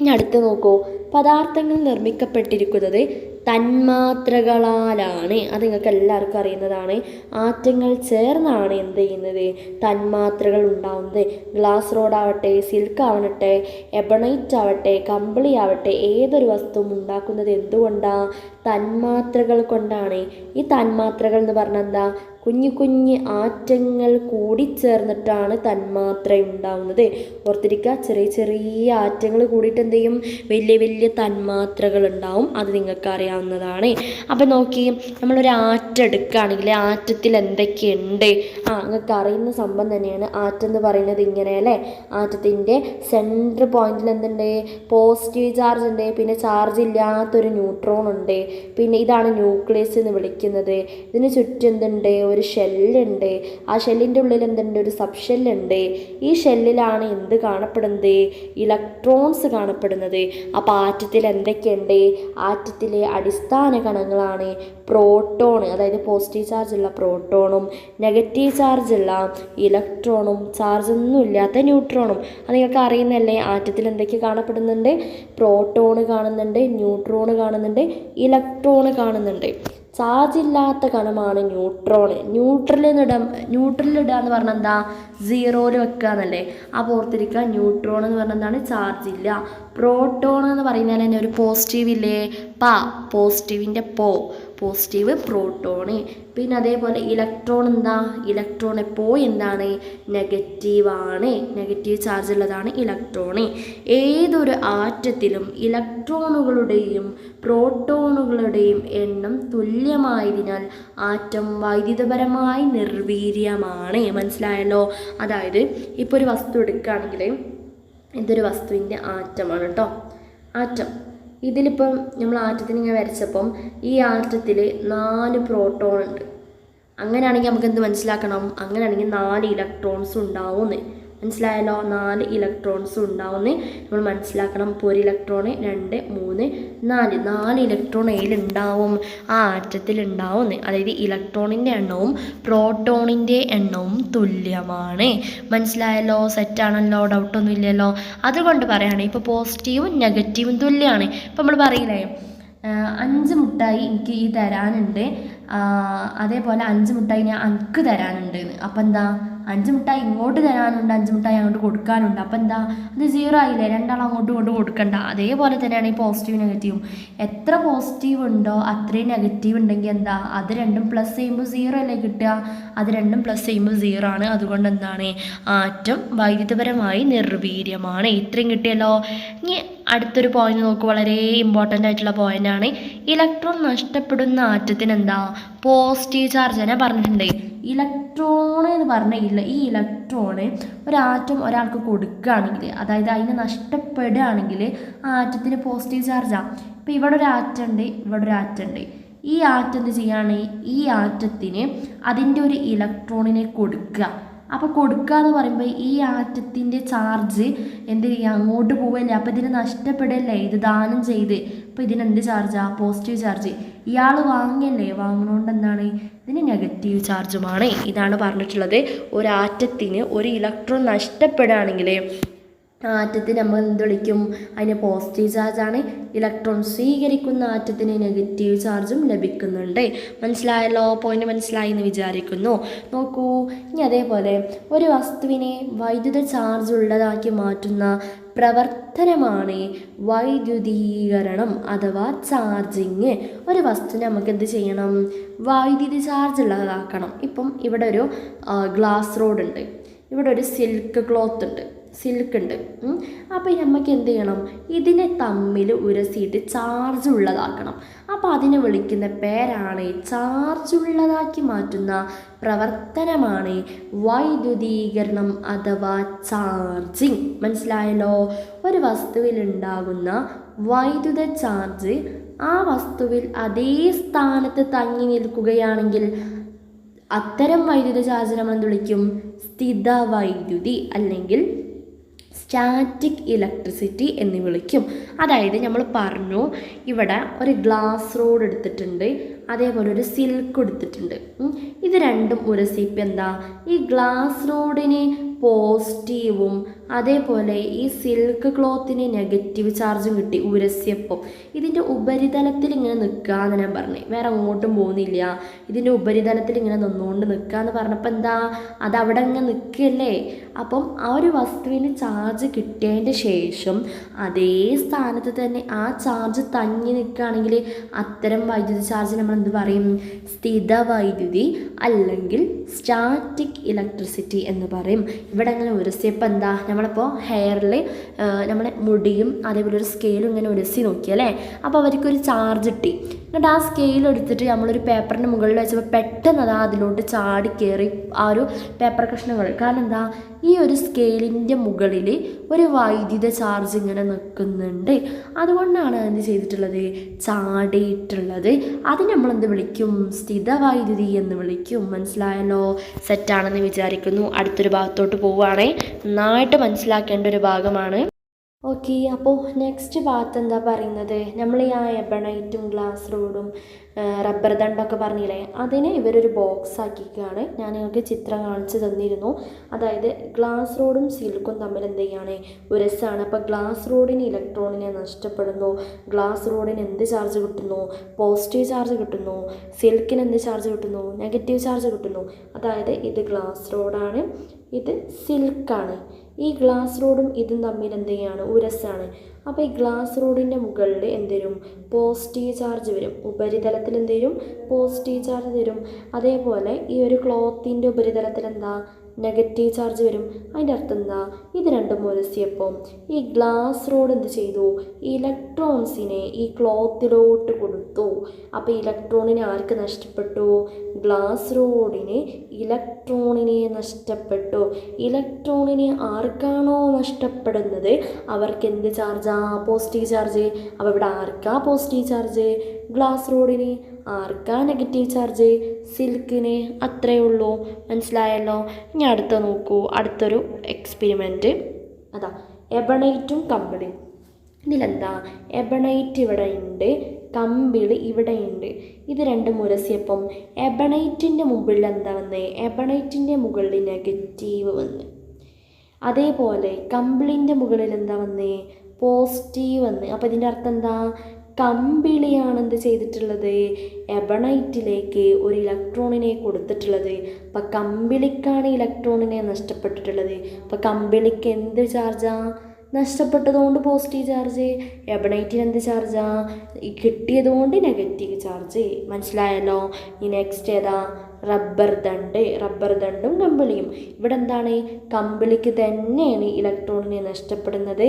ഇനി അടുത്ത് നോക്കൂ. പദാർത്ഥങ്ങൾ നിർമ്മിക്കപ്പെട്ടിരിക്കുന്നത് തന്മാത്രകളാലാണ്. അത് നിങ്ങൾക്ക് എല്ലാവർക്കും അറിയുന്നതാണ്. ആറ്റങ്ങൾ ചേർന്നാണ് എന്ത് ചെയ്യുന്നത്? തന്മാത്രകൾ ഉണ്ടാവുന്നത്. ഗ്ലാസ് റോഡാവട്ടെ സിൽക്ക് ആവണട്ടെ എബണൈറ്റ് ആവട്ടെ കമ്പിളി ആവട്ടെ ഏതൊരു വസ്തുവും ഉണ്ടാക്കുന്നത് എന്തുകൊണ്ടാണ് തന്മാത്രകൾ കൊണ്ടാണ് ഈ തന്മാത്രകൾ എന്ന് പറഞ്ഞാൽ എന്താ കുഞ്ഞു കുഞ്ഞു ആറ്റങ്ങൾ കൂടിച്ചേർന്നിട്ടാണ് തന്മാത്ര ഉണ്ടാവുന്നത് ഓർത്തിരിക്കുക ചെറിയ ചെറിയ ആറ്റങ്ങൾ കൂടിയിട്ട് എന്ത് ചെയ്യും വലിയ വലിയ തന്മാത്രകൾ ഉണ്ടാവും അത് നിങ്ങൾക്ക് അറിയാവുന്നതാണ് അപ്പം നോക്കി നമ്മളൊരു ആറ്റം എടുക്കുകയാണെങ്കിൽ ആറ്റത്തിൽ എന്തൊക്കെയുണ്ട് ആ നിങ്ങൾക്ക് അറിയുന്ന സംഭവം തന്നെയാണ്. ആറ്റം എന്ന് പറയുന്നത് ഇങ്ങനെ അല്ലേ? ആറ്റത്തിന്റെ സെന്റർ പോയിന്റിൽ എന്തുണ്ട് പോസിറ്റീവ് ചാർജ് ഉണ്ട്. പിന്നെ ചാർജ് ഇല്ലാത്തൊരു ന്യൂട്രോൺ ഉണ്ട് പിന്നെ ഇതാണ് ന്യൂക്ലിയസ് എന്ന് വിളിക്കുന്നത്. ഇതിന് ചുറ്റും എന്തുണ്ട് ഒരു ഷെല്ലുണ്ട്. ആ ഷെല്ലിന്റെ ഉള്ളിൽ എന്തുണ്ട്? ഒരു സബ് ഷെല്ലുണ്ട് ഈ ഷെല്ലിലാണ് എന്ത് കാണപ്പെടുന്നത്? ഇലക്ട്രോൺസ് കാണപ്പെടുന്നത്. അപ്പോൾ ആറ്റത്തിൽ എന്തൊക്കെയുണ്ട്? ആറ്റത്തിലെ അടിസ്ഥാന കണങ്ങളാണ് പ്രോട്ടോൺ അതായത് പോസിറ്റീവ് ചാർജ് ഉള്ള പ്രോട്ടോണും നെഗറ്റീവ് ചാർജ് ഉള്ള ഇലക്ട്രോണും. ചാർജൊന്നും ഇല്ലാത്ത ന്യൂട്രോണും. അത് നിങ്ങൾക്ക് അറിയുന്നല്ലേ ആറ്റത്തിൽ എന്തൊക്കെ കാണപ്പെടുന്നുണ്ട്? പ്രോട്ടോണ് കാണുന്നുണ്ട് ന്യൂട്രോണ് കാണുന്നുണ്ട് ഇലക്ട്രോണ് കാണുന്നുണ്ട്. ചാർജ് ഇല്ലാത്ത കണമാണ് ന്യൂട്രോൺ ന്യൂട്രലിൽ ഇടാൻ ന്യൂട്രലിൽ ഇടുക എന്ന് പറഞ്ഞാൽ എന്താ? സീറോയിൽ വെക്കുക എന്നല്ലേ? അപ്പോൾ ഓർത്തിരിക്കുക ന്യൂട്രോൺ എന്ന് പറഞ്ഞാൽ എന്താണ്? ചാർജ് ഇല്ല പ്രോട്ടോൺ എന്ന് പറയുന്നത് തന്നെ ഒരു പോസിറ്റീവ് ഇല്ലേ? പ പോസിറ്റീവിന്റെ പോ. പോസിറ്റീവ് പ്രോട്ടോണ് പിന്നെ അതേപോലെ ഇലക്ട്രോൺ എന്താ? ഇലക്ട്രോൺ എപ്പോൾ എന്താണ്? നെഗറ്റീവാണ് നെഗറ്റീവ് ചാർജ് ഉള്ളതാണ് ഇലക്ട്രോണ് ഏതൊരു ആറ്റത്തിലും ഇലക്ട്രോണുകളുടെയും പ്രോട്ടോണുകളുടെയും എണ്ണം തുല്യമായതിനാൽ ആറ്റം വൈദ്യുതപരമായി നിർവീര്യമാണ്. മനസ്സിലായല്ലോ? അതായത് ഇപ്പോൾ ഒരു വസ്തു എടുക്കുകയാണെങ്കിൽ ഇതൊരു വസ്തുവിന്റെ ആറ്റമാണ് കേട്ടോ ആറ്റം. ഇതിലിപ്പം നമ്മൾ ആറ്റത്തിന് ഇങ്ങനെ വരച്ചപ്പം ഈ ആറ്റത്തിൽ നാല് പ്രോട്ടോൺ ഉണ്ട്. അങ്ങനെയാണെങ്കിൽ നമുക്ക് എന്ത് മനസ്സിലാക്കണം? അങ്ങനെയാണെങ്കിൽ നാല് ഇലക്ട്രോൺസ് ഉണ്ടാവുമെന്ന്. മനസ്സിലായല്ലോ? നാല് ഇലക്ട്രോൺസ് ഉണ്ടാവുന്ന. നമ്മൾ മനസ്സിലാക്കണം. ഇപ്പോൾ ഒരു ഇലക്ട്രോണ് രണ്ട് മൂന്ന് നാല്. നാല് ഇലക്ട്രോൺ അതിലുണ്ടാവും ആ ആറ്റത്തിൽ ഉണ്ടാവുന്നത് അതായത് ഇലക്ട്രോണിന്റെ എണ്ണവും പ്രോട്ടോണിന്റെ എണ്ണവും തുല്യമാണ്. മനസ്സിലായല്ലോ? സെറ്റാണല്ലോ ഡൗട്ടൊന്നും ഇല്ലല്ലോ? അതുകൊണ്ട് പറയുകയാണെങ്കിൽ ഇപ്പോൾ പോസിറ്റീവും നെഗറ്റീവും തുല്യമാണ് ഇപ്പോൾ നമ്മൾ പറയില്ലേ അഞ്ച് മുട്ടായി എനിക്ക് ഈ തരാനുണ്ട്. അതേപോലെ അഞ്ച് മുട്ടായി ഞാൻ അനക്ക് തരാനുണ്ട് അപ്പം എന്താ? അഞ്ച് മുട്ടായി ഇങ്ങോട്ട് തരാനുണ്ട് അഞ്ച് മുട്ടായി അങ്ങോട്ട് കൊടുക്കാനുണ്ട്. അപ്പം എന്താ? അത് സീറോ ആയില്ലേ? രണ്ടാളും അങ്ങോട്ടും ഇങ്ങോട്ടും കൊടുക്കണ്ട. അതേപോലെ തന്നെയാണ് ഈ പോസിറ്റീവ് നെഗറ്റീവും എത്ര പോസിറ്റീവ് ഉണ്ടോ അത്രയും നെഗറ്റീവ് ഉണ്ടെങ്കിൽ എന്താ? അത് രണ്ടും പ്ലസ് ചെയ്യുമ്പോൾ സീറോ അല്ലേ കിട്ടുക? അത് രണ്ടും പ്ലസ് ചെയ്യുമ്പോൾ സീറോ ആണ്. അതുകൊണ്ട് എന്താണ്? ആറ്റം വൈദ്യുതപരമായി നിർവീര്യമാണ്. ഇത്രയും കിട്ടിയല്ലോ. ഇനി അടുത്തൊരു പോയിന്റ് നോക്ക്. വളരെ ഇമ്പോർട്ടന്റ് ആയിട്ടുള്ള പോയിന്റ് ആണ്. ഇലക്ട്രോൺ നഷ്ടപ്പെടുന്ന ആറ്റത്തിന് എന്താ? പോസിറ്റീവ് ചാർജ് തന്നെ പറഞ്ഞിട്ടുണ്ട്. ഇലക്ട്രോൺ എന്ന് പറഞ്ഞില്ല ഈ ഇലക്ട്രോണ് ഒരാറ്റം ഒരാൾക്ക് കൊടുക്കുകയാണെങ്കിൽ അതായത് അതിന് നഷ്ടപ്പെടുകയാണെങ്കിൽ ആ ആറ്റത്തിന് പോസിറ്റീവ് ചാർജാണ് ഇപ്പോൾ ഇവിടെ ഒരു ആറ്റം ഉണ്ട് ഇവിടെ ഒരു ആറ്റം ഉണ്ട്. ഈ ആറ്റം എന്ത് ചെയ്യുകയാണ്? ഈ ആറ്റത്തിന് അതിന്റെ ഒരു ഇലക്ട്രോണിനെ കൊടുക്കുക. അപ്പോൾ കൊടുക്കുക എന്ന് പറയുമ്പോൾ ഈ ആറ്റത്തിന്റെ ചാർജ് എന്ത് ചെയ്യുക? അങ്ങോട്ട് പോവല്ലേ അപ്പോൾ ഇതിനെ നഷ്ടപ്പെടല്ലേ ഇത് ദാനം ചെയ്ത്. അപ്പോൾ ഇതിനെന്ത് ചാർജാണ് ചാർജാ പോസിറ്റീവ് ചാർജ് ഇയാൾ വാങ്ങിയല്ലേ? വാങ്ങണോണ്ട് എന്താണ് ഇതിന് നെഗറ്റീവ് ചാർജുമാണ് ഇതാണ് പറഞ്ഞിട്ടുള്ളത്. ഒരാറ്റത്തിന് ഒരു ഇലക്ട്രോൺ നഷ്ടപ്പെടുകയാണെങ്കിൽ ആറ്റത്തിന് നമ്മൾ എന്ത് വിളിക്കും? അതിന് പോസിറ്റീവ് ചാർജാണ് ഇലക്ട്രോൺ സ്വീകരിക്കുന്ന ആറ്റത്തിന് നെഗറ്റീവ് ചാർജും ലഭിക്കുന്നുണ്ട്. മനസ്സിലായല്ലോ? പോയിന്റ് മനസ്സിലായി എന്ന് വിചാരിക്കുന്നു. നോക്കൂ ഇനി അതേപോലെ ഒരു വസ്തുവിനെ വൈദ്യുത ചാർജ് ഉള്ളതാക്കി മാറ്റുന്ന പ്രവർത്തനമാണ് വൈദ്യുതീകരണം അഥവാ ചാർജിങ്. ഒരു വസ്തു നമുക്ക് എന്ത് ചെയ്യണം? വൈദ്യുതി ചാർജ് ഉള്ളതാക്കണം. ഇപ്പം ഇവിടെ ഒരു ഗ്ലാസ് റോഡ് ഉണ്ട് ഇവിടെ ഒരു സിൽക്ക് ക്ലോത്ത് ഉണ്ട്. സിൽക്ക് ഉണ്ട്. അപ്പം അപ്പോൾ നമുക്ക് എന്ത് ചെയ്യണം? ഇതിനെ തമ്മിൽ ഉരസിയിട്ട് ചാർജ് ഉള്ളതാക്കണം. അപ്പോൾ അതിനെ വിളിക്കുന്ന പേരാണ് ചാർജ് ഉള്ളതാക്കി മാറ്റുന്ന പ്രവർത്തനമാണ് വൈദ്യുതീകരണം അഥവാ ചാർജിങ്. മനസ്സിലായല്ലോ? ഒരു വസ്തുവിൽ ഉണ്ടാകുന്ന വൈദ്യുത ചാർജ് ആ വസ്തുവിൽ അതേ സ്ഥാനത്ത് തങ്ങി നിൽക്കുകയാണെങ്കിൽ അത്തരം വൈദ്യുത ചാർജ് നമ്മൾ എന്ത് വിളിക്കും? സ്ഥിത വൈദ്യുതി അല്ലെങ്കിൽ സ്റ്റാറ്റിക് ഇലക്ട്രിസിറ്റി എന്ന് വിളിക്കും അതായത് നമ്മൾ പറഞ്ഞു ഇവിടെ ഒരു ഗ്ലാസ് റോഡ് എടുത്തിട്ടുണ്ട് അതേപോലെ ഒരു സിൽക്ക് എടുത്തിട്ടുണ്ട്. ഇത് രണ്ടും സിപ്പ് എന്താ ഈ ഗ്ലാസ് റോഡിന് പോസിറ്റീവും അതേപോലെ ഈ സിൽക്ക് ക്ലോത്തിന് നെഗറ്റീവ് ചാർജും കിട്ടി ഉരസ്യപ്പം. ഇതിന്റെ ഉപരിതലത്തിൽ ഇങ്ങനെ നിൽക്കുക നിൽക്കാന്ന് ഞാൻ പറഞ്ഞു. വേറെ അങ്ങോട്ടും പോകുന്നില്ല. ഇതിന്റെ ഉപരിതലത്തിൽ ഇങ്ങനെ നിന്നുകൊണ്ട് നിൽക്കുക നിൽക്കാന്ന് പറഞ്ഞപ്പോൾ എന്താ? അത് അവിടെ ഇങ്ങനെ നിൽക്കല്ലേ അപ്പം ആ ഒരു വസ്തുവിന് ചാർജ് കിട്ടിയതിന്റെ ശേഷം അതേ സ്ഥാനത്ത് തന്നെ ആ ചാർജ് തങ്ങി നിൽക്കുകയാണെങ്കിൽ അത്തരം വൈദ്യുതി ചാർജ് നമ്മൾ എന്ത് പറയും? സ്ഥിത വൈദ്യുതി അല്ലെങ്കിൽ സ്റ്റാറ്റിക് ഇലക്ട്രിസിറ്റി എന്ന് പറയും. ഇവിടെ അങ്ങനെ ഉരസിയപ്പോൾ എന്താ? നമ്മളിപ്പോൾ ഹെയറിൽ നമ്മളെ മുടിയും അതേപോലെ ഒരു സ്കെയിലും ഇങ്ങനെ ഉരസി നോക്കി അല്ലേ അപ്പോൾ അവർക്കൊരു ചാർജ് കിട്ടി. എന്നിട്ട് ആ സ്കെയിൽ എടുത്തിട്ട് നമ്മളൊരു പേപ്പറിന്റെ മുകളിൽ വെച്ചപ്പോൾ പെട്ടെന്ന് അതാ അതിലോട്ട് ചാടി കയറി ആ ഒരു പേപ്പർ കഷ്ണങ്ങൾ. കാരണം എന്താ? ഈ ഒരു സ്കെയിലിന്റെ മുകളിൽ ഒരു വൈദ്യുത ചാർജ് ഇങ്ങനെ നിൽക്കുന്നുണ്ട് അതുകൊണ്ടാണ് എന്ത് ചെയ്തിട്ടുള്ളത്? ചാടിയിട്ടുള്ളത്. അത് നമ്മൾ എന്ത് വിളിക്കും? സ്ഥിത വൈദ്യുതി എന്ന് വിളിക്കും. മനസ്സിലായല്ലോ? സെറ്റാണെന്ന് വിചാരിക്കുന്നു. അടുത്തൊരു ഭാഗത്തോട്ട് പോവുകയാണെ. നന്നായിട്ട് മനസ്സിലാക്കേണ്ട ഒരു ഭാഗമാണ് ഓക്കെ അപ്പോൾ നെക്സ്റ്റ് ഭാഗത്ത് എന്താ പറയുന്നത്? നമ്മൾ ഈ ആ എബണൈറ്റും ഗ്ലാസ് റോഡും റബ്ബർ ദണ്ടൊക്കെ പറഞ്ഞില്ലേ അതിനെ ഇവരൊരു ബോക്സ് ആക്കിക്കുകയാണ് ഞാൻ നിങ്ങൾക്ക് ചിത്രം കാണിച്ചു തന്നിരുന്നു. അതായത് ഗ്ലാസ് റോഡും സിൽക്കും തമ്മിൽ എന്ത് ചെയ്യാണ്? ഉരസാണ് അപ്പോൾ ഗ്ലാസ് റോഡിന് ഇലക്ട്രോണിനെ നഷ്ടപ്പെടുന്നു. ഗ്ലാസ് റോഡിന് എന്ത് ചാർജ് കിട്ടുന്നു? പോസിറ്റീവ് ചാർജ് കിട്ടുന്നു. സിൽക്കിന് എന്ത് ചാർജ് കിട്ടുന്നു? നെഗറ്റീവ് ചാർജ് കിട്ടുന്നു. അതായത് ഇത് ഗ്ലാസ് റോഡാണ് ഇത് സിൽക്കാണ് ഈ ഗ്ലാസ് റോഡും ഇതും തമ്മിൽ എന്ത് ചെയ്യാണ്? ഉരസാണ്. അപ്പോൾ ഈ ഗ്ലാസ് റോഡിന്റെ മുകളിൽ എന്ത് വരും? പോസിറ്റീവ് ചാർജ് വരും. ഉപരിതലത്തിൽ എന്ത് വരും? പോസിറ്റീവ് ചാർജ് തരും അതേപോലെ ഈ ഒരു ക്ലോത്തിന്റെ ഉപരിതലത്തിൽ എന്താ? നെഗറ്റീവ് ചാർജ് വരും. അതിന്റെ അർത്ഥം എന്താ? ഇത് രണ്ടും ഉരസിയപ്പോൾ ഈ ഗ്ലാസ് റോഡ് എന്ത് ചെയ്തു? ഇലക്ട്രോൺസിനെ ഈ ക്ലോത്തിലോട്ട് കൊടുത്തു. അപ്പോൾ ഇലക്ട്രോണിനെ ആർക്ക് നഷ്ടപ്പെട്ടു? ഗ്ലാസ് റോഡിന് ഇലക്ട്രോണിനെ നഷ്ടപ്പെട്ടു. ഇലക്ട്രോണിനെ ആർക്കാണോ നഷ്ടപ്പെടുന്നത്? അവർക്ക് എന്ത് ചാർജാ പോസിറ്റീവ് ചാർജ്. അപ്പോൾ ഇവിടെ ആർക്കാ പോസിറ്റീവ് ചാർജ്? ഗ്ലാസ് റോഡിന് ആർക്കാ നെഗറ്റീവ് ചാർജ്? സിൽക്കിന് അത്രയേ ഉള്ളൂ. മനസ്സിലായല്ലോ? ഇനി അടുത്ത നോക്കൂ. അടുത്തൊരു എക്സ്പെരിമെന്റ് അതാ എബണൈറ്റും കമ്പിളി. ഇതിലെന്താ? എബണൈറ്റ് ഇവിടെ ഉണ്ട്. കമ്പിളി ഇവിടെയുണ്ട്. ഇത് രണ്ട് ഉരസിയപ്പം. എബണൈറ്റിന്റെ മുകളിൽ എന്താ വന്നേ? എബണൈറ്റിന്റെ മുകളിൽ നെഗറ്റീവ് വന്ന്. അതേപോലെ കമ്പിളിന്റെ മുകളിൽ എന്താ വന്നേ? പോസിറ്റീവ് വന്ന്. അപ്പോൾ ഇതിന്റെ അർത്ഥം എന്താ? കമ്പിളിയാണ് എന്ത് ചെയ്തിട്ടുള്ളത്? എബണൈറ്റിലേക്ക് ഒരു ഇലക്ട്രോണിനെ കൊടുത്തിട്ടുള്ളത്. അപ്പം കമ്പിളിക്കാണ് ഇലക്ട്രോണിനെ നഷ്ടപ്പെട്ടിട്ടുള്ളത്. അപ്പം കമ്പിളിക്ക് എന്ത് ചാർജാ? നഷ്ടപ്പെട്ടതുകൊണ്ട് പോസിറ്റീവ് ചാർജ് എബണൈറ്റിന് എന്ത് ചാർജാണ് കിട്ടിയതുകൊണ്ട് നെഗറ്റീവ് ചാർജ് മനസ്സിലായല്ലോ? ഇനി നെക്സ്റ്റ് ഏതാ? റബ്ബർ ദണ്ട് റബ്ബർ ദണ്ടും കമ്പിളിയും. ഇവിടെ എന്താണ്? കമ്പിളിക്ക് തന്നെയാണ് ഇലക്ട്രോണിനെ നഷ്ടപ്പെടുന്നത്.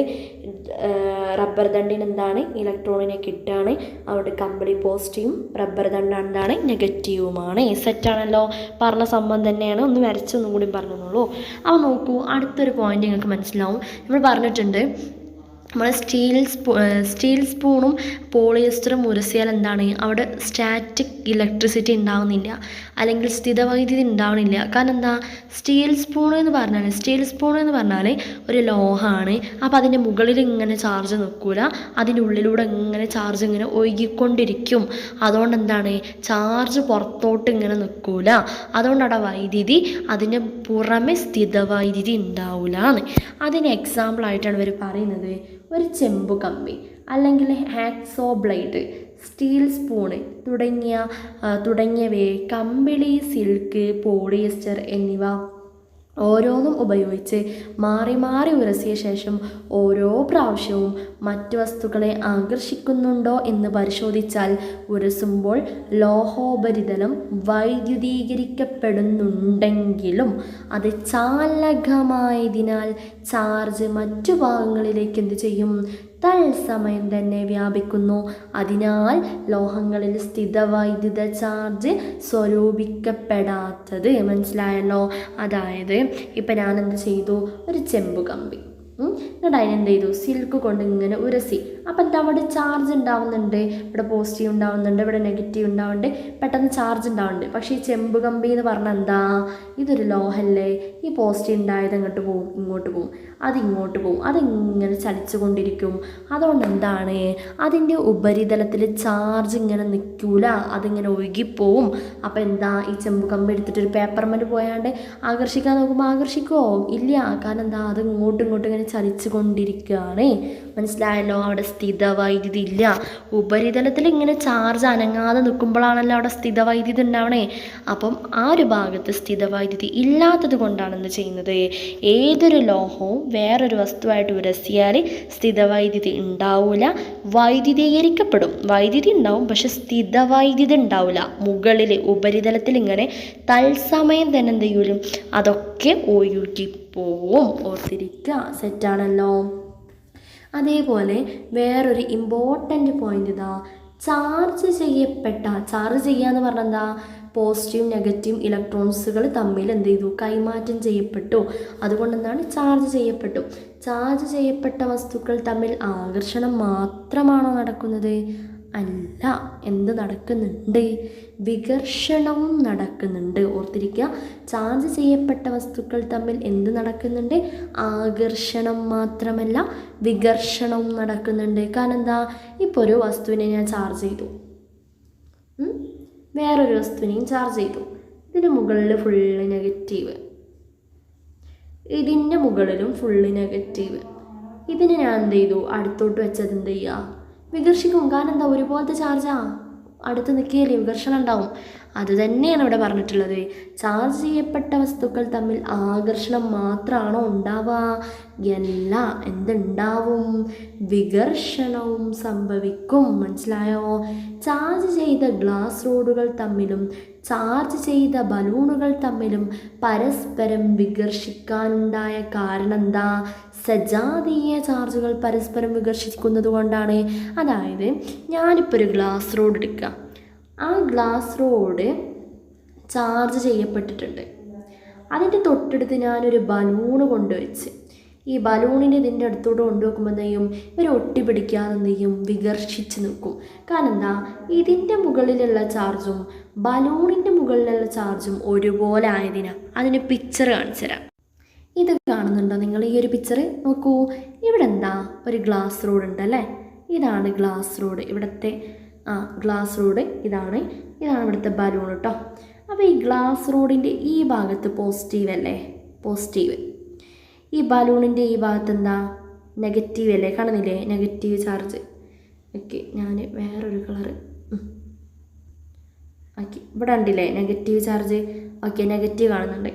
റബ്ബർ ദണ്ടിന് എന്താണ്? ഇലക്ട്രോണിനെ കിട്ടുകയാണ് അവിടെ കമ്പിളി പോസിറ്റീവും റബ്ബർ ദണ്ട് എന്താണ്? നെഗറ്റീവുമാണ്. സെറ്റാണല്ലോ പറഞ്ഞ സംഭവം തന്നെയാണ്. ഒന്ന് വരച്ചൊന്നും കൂടി പറഞ്ഞോളൂ. അപ്പോൾ നോക്കൂ അടുത്തൊരു പോയിന്റ് നിങ്ങൾക്ക് മനസ്സിലാവും. നമ്മൾ പറഞ്ഞിട്ടുണ്ട് നമ്മൾ സ്റ്റീൽ സ്പൂ സ്റ്റീൽ സ്പൂണും പോളിയസ്റ്ററും ഉരസിയാൽ എന്താണ്? അവിടെ സ്റ്റാറ്റിക് ഇലക്ട്രിസിറ്റി ഉണ്ടാകുന്നില്ല അല്ലെങ്കിൽ സ്ഥിതവൈദ്യുതി ഉണ്ടാവണില്ല. കാരണം എന്താ? സ്റ്റീൽ സ്പൂൺ എന്ന് പറഞ്ഞാൽ സ്റ്റീൽ സ്പൂൺ എന്ന് പറഞ്ഞാൽ ഒരു ലോഹമാണ് അപ്പോൾ അതിന്റെ മുകളിൽ ഇങ്ങനെ ചാർജ് നിൽക്കില്ല അതിന്റെ ഉള്ളിലൂടെ ഇങ്ങനെ ചാർജ് ഇങ്ങനെ ഒഴുകിക്കൊണ്ടിരിക്കും. അതുകൊണ്ട് എന്താണ്? ചാർജ് പുറത്തോട്ട് ഇങ്ങനെ നിൽക്കില്ല അതുകൊണ്ട് അവിടെ വൈദ്യുതി അതിന്റെ പുറമെ സ്ഥിതവൈദ്യുതി ഉണ്ടാവില്ല എന്ന് അതിന് എക്സാമ്പിളായിട്ടാണ് ഇവർ പറയുന്നത്. ഒരു ചെമ്പു കമ്പി അല്ലെങ്കിൽ ഹാക്സോ ബ്ലേഡ് സ്റ്റീൽ സ്പൂണ് തുടങ്ങിയ തുടങ്ങിയവയെ കമ്പിളി സിൽക്ക് പോളിയസ്റ്റർ എന്നിവ ഓരോന്നും ഉപയോഗിച്ച് മാറി മാറി ഉരസിയ ശേഷം ഓരോ പ്രാവശ്യവും മറ്റു വസ്തുക്കളെ ആകർഷിക്കുന്നുണ്ടോ എന്ന് പരിശോധിച്ചാൽ ഉരസുമ്പോൾ ലോഹോപരിതലം വൈദ്യുതീകരിക്കപ്പെടുന്നുണ്ടെങ്കിലും അത് ചാലകമായതിനാൽ ചാർജ് മറ്റു ഭാഗങ്ങളിലേക്ക് എന്ത് ചെയ്യും? തത്സമയം തന്നെ വ്യാപിക്കുന്നു. അതിനാൽ ലോഹങ്ങളിൽ സ്ഥിതവൈദ്യുത ചാർജ് സ്വരൂപിക്കപ്പെടാത്തത്. മനസ്സിലായല്ലോ? അതായത് ഇപ്പം ഞാൻ എന്ത് ചെയ്തു? ഒരു ചെമ്പ് കമ്പി. എന്നിട്ട് അതിനെന്ത് ചെയ്തു? സിൽക്ക് കൊണ്ട് ഇങ്ങനെ ഉരസി. അപ്പം എന്താ അവിടെ ചാർജ് ഉണ്ടാവുന്നുണ്ട്? ഇവിടെ പോസിറ്റീവ് ഉണ്ടാവുന്നുണ്ട് ഇവിടെ നെഗറ്റീവ് ഉണ്ടാവുന്നുണ്ട്. പെട്ടെന്ന് ചാർജ് ഉണ്ടാവുന്നുണ്ട്. പക്ഷേ ഈ ചെമ്പ് കമ്പി എന്ന് പറഞ്ഞാൽ എന്താ? ഇതൊരു ലോഹല്ലേ? ഈ പോസിറ്റീവ് ഉണ്ടായത് അങ്ങോട്ട് പോവും ഇങ്ങോട്ട് പോവും അത് ഇങ്ങോട്ട് പോവും അതിങ്ങനെ ചലിച്ചു കൊണ്ടിരിക്കും അതുകൊണ്ട് എന്താണ് അതിന്റെ ഉപരിതലത്തിൽ ചാർജ് ഇങ്ങനെ നിൽക്കൂല. അതിങ്ങനെ ഒഴുകിപ്പോവും. അപ്പോൾ എന്താ ഈ ചെമ്പ് കമ്പി എടുത്തിട്ട് ഒരു പേപ്പർമെന്റ് പോയാണ്ട് ആകർഷിക്കാൻ നോക്കുമ്പോൾ ആകർഷിക്കുമോ ഇല്ല. കാരണം എന്താ അത് ഇങ്ങോട്ടും ഇങ്ങോട്ടും ഇങ്ങനെ ചലിച്ചു കൊണ്ടിരിക്കുകയാണ് മനസ്സിലായല്ലോ അവിടെ സ്ഥിതവൈദ്യുതി ഇല്ല. ഉപരിതലത്തിൽ ഇങ്ങനെ ചാർജ് അനങ്ങാതെ നിൽക്കുമ്പോഴാണല്ലോ അവിടെ സ്ഥിത സ്ഥിതവൈദ്യുതി ഉണ്ടാവണേ. അപ്പം ആ ഒരു ഭാഗത്ത് സ്ഥിതവൈദ്യുതി ഇല്ലാത്തത് കൊണ്ടാണ് എന്ത് ചെയ്യുന്നത്. ഏതൊരു ലോഹവും വേറൊരു വസ്തുവായിട്ട് ഉരസിയാൽ സ്ഥിതവൈദ്യുതി ഉണ്ടാവില്ല വൈദ്യുതീകരിക്കപ്പെടും. വൈദ്യുതി ഉണ്ടാവും പക്ഷെ സ്ഥിതവൈദ്യുതി ഉണ്ടാവില്ല മുകളിൽ ഉപരിതലത്തിൽ ഇങ്ങനെ തത്സമയം തന്നെ എന്ത് ചെയ്യൂലും അതൊക്കെ ഒഴുകിപ്പോവും. ഓർത്തിരിക്കുക സെറ്റാണല്ലോ അതേപോലെ വേറൊരു ഇമ്പോർട്ടന്റ് പോയിന്റ് ഇതാ. ചാർജ് ചെയ്യപ്പെട്ട ചാർജ് ചെയ്യുക എന്ന് പറഞ്ഞാൽ എന്താ പോസിറ്റീവ് നെഗറ്റീവ് ഇലക്ട്രോൺസുകൾ തമ്മിൽ എന്ത് ചെയ്തു? കൈമാറ്റം ചെയ്യപ്പെട്ടു. അതുകൊണ്ട് എന്താണ് ചാർജ് ചെയ്യപ്പെട്ടു? ചാർജ് ചെയ്യപ്പെട്ട വസ്തുക്കൾ തമ്മിൽ ആകർഷണം മാത്രമാണോ നടക്കുന്നത്? അല്ല എന്ത് നടക്കുന്നുണ്ട്? വികർഷണവും നടക്കുന്നുണ്ട്. ഓർത്തിരിക്കുക ചാർജ് ചെയ്യപ്പെട്ട വസ്തുക്കൾ തമ്മിൽ എന്ത് നടക്കുന്നുണ്ട്? ആകർഷണം മാത്രമല്ല വികർഷണവും നടക്കുന്നുണ്ട്. കാരണം എന്താ? ഇപ്പോൾ ഒരു വസ്തുവിനെ ഞാൻ ചാർജ് ചെയ്തു? വേറൊരു വസ്തുവിനെയും ചാർജ് ചെയ്തു. ഇതിന് മുകളിൽ ഫുള്ള് നെഗറ്റീവ് ഇതിന്റെ മുകളിലും ഫുള്ള് നെഗറ്റീവ് ഇതിന് ഞാൻ എന്ത് ചെയ്തു? അടുത്തോട്ട് വെച്ചത് എന്ത് ചെയ്യുക വികർഷിക്കും. കാരണം എന്താ? ഒരുപോലത്തെ ചാർജാ അടുത്ത് നിൽക്കുകയല്ലേ? വികർഷണം ഉണ്ടാവും. അത് തന്നെയാണ് ഇവിടെ പറഞ്ഞിട്ടുള്ളത്. ചാർജ് ചെയ്യപ്പെട്ട വസ്തുക്കൾ തമ്മിൽ ആകർഷണം മാത്രമാണോ ഉണ്ടാവുക? അല്ല എന്തുണ്ടാവും? വികർഷണവും സംഭവിക്കും. മനസ്സിലായോ? ചാർജ് ചെയ്ത ഗ്ലാസ് റോഡുകൾ തമ്മിലും ചാർജ് ചെയ്ത ബലൂണുകൾ തമ്മിലും പരസ്പരം വികർഷിക്കാനുണ്ടായ കാരണം എന്താ? സജാതീയ ചാർജുകൾ പരസ്പരം വികർഷിക്കുന്നത് കൊണ്ടാണ്. അതായത് ഞാനിപ്പോൾ ഒരു ഗ്ലാസ് റോഡ് എടുക്കുക. ആ ഗ്ലാസ് റോഡ് ചാർജ് ചെയ്യപ്പെട്ടിട്ടുണ്ട്. അതിന്റെ തൊട്ടടുത്ത് ഞാനൊരു ബലൂണ് കൊണ്ടുവച്ച് ഈ ബലൂണിന്റെ ഇതിന്റെ അടുത്തോട്ട് കൊണ്ടുവെക്കുമ്പോൾ എന്ത് ഇവർ ഒട്ടിപ്പിടിക്കാതെ എന്ത് ചെയ്യും? വികർഷിച്ച് നിൽക്കും. കാരണം എന്താ? ഇതിന്റെ മുകളിലുള്ള ചാർജും ബലൂണിന്റെ മുകളിലുള്ള ചാർജും ഒരുപോലെ ആയതിനാ. അതിന് പിക്ചർ കാണിച്ചു തരാം ഇത് കാണുന്നുണ്ടോ നിങ്ങൾ? ഈ ഒരു പിക്ചർ നോക്കൂ. ഇവിടെ എന്താ? ഒരു ഗ്ലാസ് റോഡ് ഉണ്ട് അല്ലേ? ഇതാണ് ഗ്ലാസ് റോഡ് ഇവിടുത്തെ ആ ഗ്ലാസ് റോഡ് ഇതാണ്. ഇതാണ് ഇവിടുത്തെ ബലൂൺ കേട്ടോ അപ്പോൾ ഈ ഗ്ലാസ് റോഡിന്റെ ഈ ഭാഗത്ത് പോസിറ്റീവ് അല്ലേ? പോസിറ്റീവ് ഈ ബലൂണിന്റെ ഈ ഭാഗത്ത് എന്താ? നെഗറ്റീവ് അല്ലേ? കാണുന്നില്ലേ? നെഗറ്റീവ് ചാർജ് ഓക്കെ ഞാൻ വേറൊരു കളറ് ഓക്കെ ഇവിടെ ഉണ്ടില്ലേ നെഗറ്റീവ് ചാർജ് ഓക്കെ നെഗറ്റീവ് കാണുന്നുണ്ട്.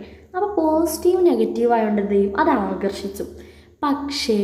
പോസിറ്റീവ് നെഗറ്റീവ് ആയതുകൊണ്ട് അത് ആകർഷിച്ചു. പക്ഷേ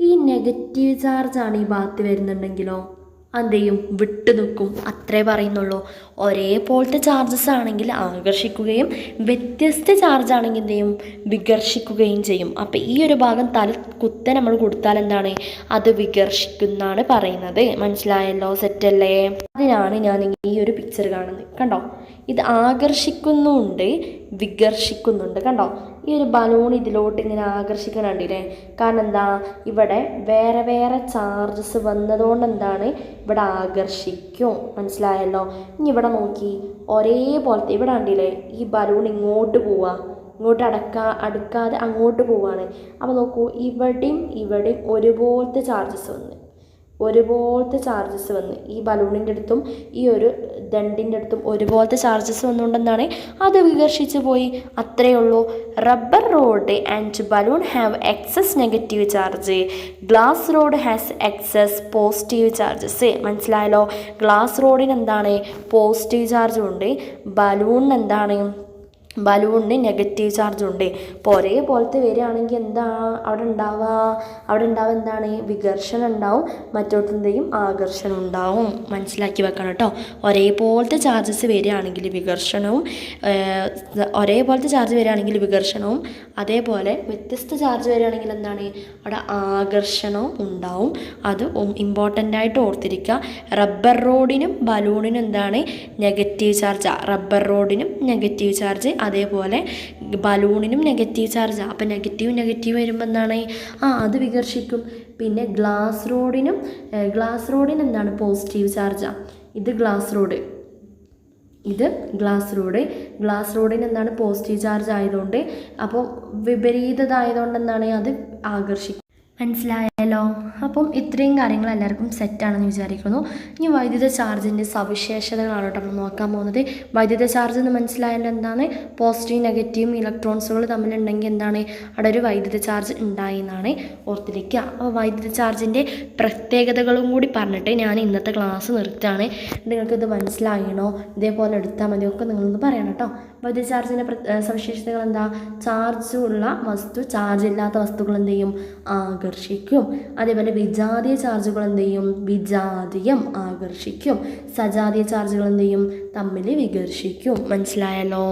ഈ നെഗറ്റീവ് ചാർജാണ് ഈ ഭാഗത്ത് വരുന്നുണ്ടെങ്കിലോ? ചെയ്യും വിട്ടു നിൽക്കും. അത്രേ പറയുന്നുള്ളൂ. ഒരേപോലത്തെ ചാർജസ് ആണെങ്കിൽ ആകർഷിക്കുകയും വ്യത്യസ്ത ചാർജ് ആണെങ്കിൽ എന്ത് ചെയ്യും? വികർഷിക്കുകയും ചെയ്യും. അപ്പോൾ ഈ ഒരു ഭാഗം തല കുത്ത നമ്മൾ കൊടുത്താൽ എന്താണ്? അത് വികർഷിക്കുന്നാണ് പറയുന്നത്. മനസ്സിലായല്ലോ? സെറ്റല്ലേ അതിനാണ് ഞാൻ ഈ ഒരു പിക്ചർ കാണുന്നത്. കണ്ടോ? ഇത് ആകർഷിക്കുന്നുണ്ട് വികർഷിക്കുന്നുണ്ട്. കണ്ടോ? ഈ ഒരു ബലൂൺ ഇതിലോട്ട് ഇങ്ങനെ ആകർഷിക്കണുണ്ടില്ലേ? കാരണം എന്താ? ഇവിടെ വേറെ വേറെ ചാർജസ് വന്നതുകൊണ്ട് എന്താണ്? ഇവിടെ ആകർഷിക്കും. മനസ്സിലായല്ലോ? ഇനി ഇവിടെ നോക്കി. ഒരേപോലത്തെ ഇവിടെ കണ്ടില്ലേ? ഈ ബലൂൺ ഇങ്ങോട്ട് പോവാ. ഇങ്ങോട്ട് അടക്കാ അടുക്കാതെ അങ്ങോട്ട് പോവാണ്. അപ്പോൾ നോക്കൂ ഇവിടെയും ഇവിടെയും ഒരുപോലത്തെ ചാർജസ് വന്ന്. ഒരുപോലത്തെ ചാർജസ് വന്ന്. ഈ ബലൂണിന്റെ അടുത്തും ഈ ഒരു ദണ്ടിന്റെ അടുത്തും ഒരുപോലത്തെ ചാർജസ് വന്നുകൊണ്ടെന്നാണ് അത് വികർഷിച്ച് പോയി. അത്രയേ ഉള്ളൂ. Rubber rod and balloon have excess negative charge glass rod has excess positive charges മനസ്സിലായല്ലോ? ഗ്ലാസ് റോഡിന് എന്താണ്? പോസിറ്റീവ് ചാർജും ഉണ്ട്. ബലൂണിന് എന്താണ്? ബലൂണിന് നെഗറ്റീവ് ചാർജ് ഉണ്ട്. അപ്പോൾ ഒരേപോലത്തെ വരികയാണെങ്കിൽ എന്താ? അവിടെ ഉണ്ടാവുക. അവിടെ ഉണ്ടാവുക എന്താണ്? വികർഷണം ഉണ്ടാവും. മറ്റോട്ടെന്തെയും ആകർഷണം ഉണ്ടാവും. മനസ്സിലാക്കി വെക്കണം കേട്ടോ. ഒരേപോലത്തെ ചാർജസ് വരികയാണെങ്കിൽ വികർഷണവും ഒരേപോലത്തെ ചാർജ് വരികയാണെങ്കിൽ വികർഷണവും അതേപോലെ വ്യത്യസ്ത ചാർജ് വരികയാണെങ്കിൽ എന്താണ്? അവിടെ ആകർഷണവും ഉണ്ടാവും. അത് ഇമ്പോർട്ടന്റ് ആയിട്ട് ഓർത്തിരിക്കുക. റബ്ബർ റോഡിനും ബലൂണിനും എന്താണ്? നെഗറ്റീവ് ചാർജ് റബ്ബർ റോഡിനും നെഗറ്റീവ് ചാർജ് അതേപോലെ ബലൂണിനും നെഗറ്റീവ് ചാർജ് അപ്പം നെഗറ്റീവ് നെഗറ്റീവ് വരുമ്പോൾ എന്താണ് ആ അത് വികർഷിക്കും. പിന്നെ ഗ്ലാസ് റോഡിനും ഗ്ലാസ് റോഡിന് എന്താണ് പോസിറ്റീവ് ചാർജാണ് ഇത് ഗ്ലാസ് റോഡ് ഇത് ഗ്ലാസ് റോഡ് ഗ്ലാസ് റോഡിന് എന്താണ് പോസിറ്റീവ് ചാർജ് ആയതുകൊണ്ട് അപ്പോൾ വിപരീതതായതുകൊണ്ട് എന്താണ് അത് ആകർഷിക്കും. മനസ്സിലായല്ലോ അപ്പം ഇത്രയും കാര്യങ്ങൾ എല്ലാവർക്കും സെറ്റാണെന്ന് വിചാരിക്കുന്നു. ഇനി വൈദ്യുത ചാർജിന്റെ സവിശേഷതകളാണ് കേട്ടോ നമ്മൾ നോക്കാൻ പോകുന്നത്. വൈദ്യുത ചാർജ് എന്ന് മനസ്സിലായാലും എന്താണ്? പോസിറ്റീവ് നെഗറ്റീവ് ഇലക്ട്രോൺസുകൾ തമ്മിലുണ്ടെങ്കിൽ എന്താണ്? അവിടെ ഒരു വൈദ്യുത ചാർജ് ഉണ്ടായി എന്നാണ് ഓർത്തിരിക്കുക. അപ്പോൾ വൈദ്യുത ചാർജിന്റെ പ്രത്യേകതകളും കൂടി പറഞ്ഞിട്ട് ഞാൻ ഇന്നത്തെ ക്ലാസ് നിർത്തുകയാണ്. നിങ്ങൾക്കിത് മനസ്സിലായണോ? ഇതേപോലെ എടുത്താൽ മതിയൊക്കെ നിങ്ങളൊന്ന് പറയണം കേട്ടോ. വൈദ്യുത ചാർജിന്റെ സവിശേഷതകൾ എന്താ? ചാർജ് ഉള്ള വസ്തു ചാർജ് ഇല്ലാത്ത വസ്തുക്കൾ എന്ത് ചെയ്യും? ആകർഷിക്കും. അതേപോലെ വിജാതീയ ചാർജുകൾ എന്ത് ചെയ്യും? വിജാതീയം ആകർഷിക്കും. സജാതീയ ചാർജുകൾ എന്ത് ചെയ്യും? തമ്മിൽ വികർഷിക്കും. മനസ്സിലായല്ലോ?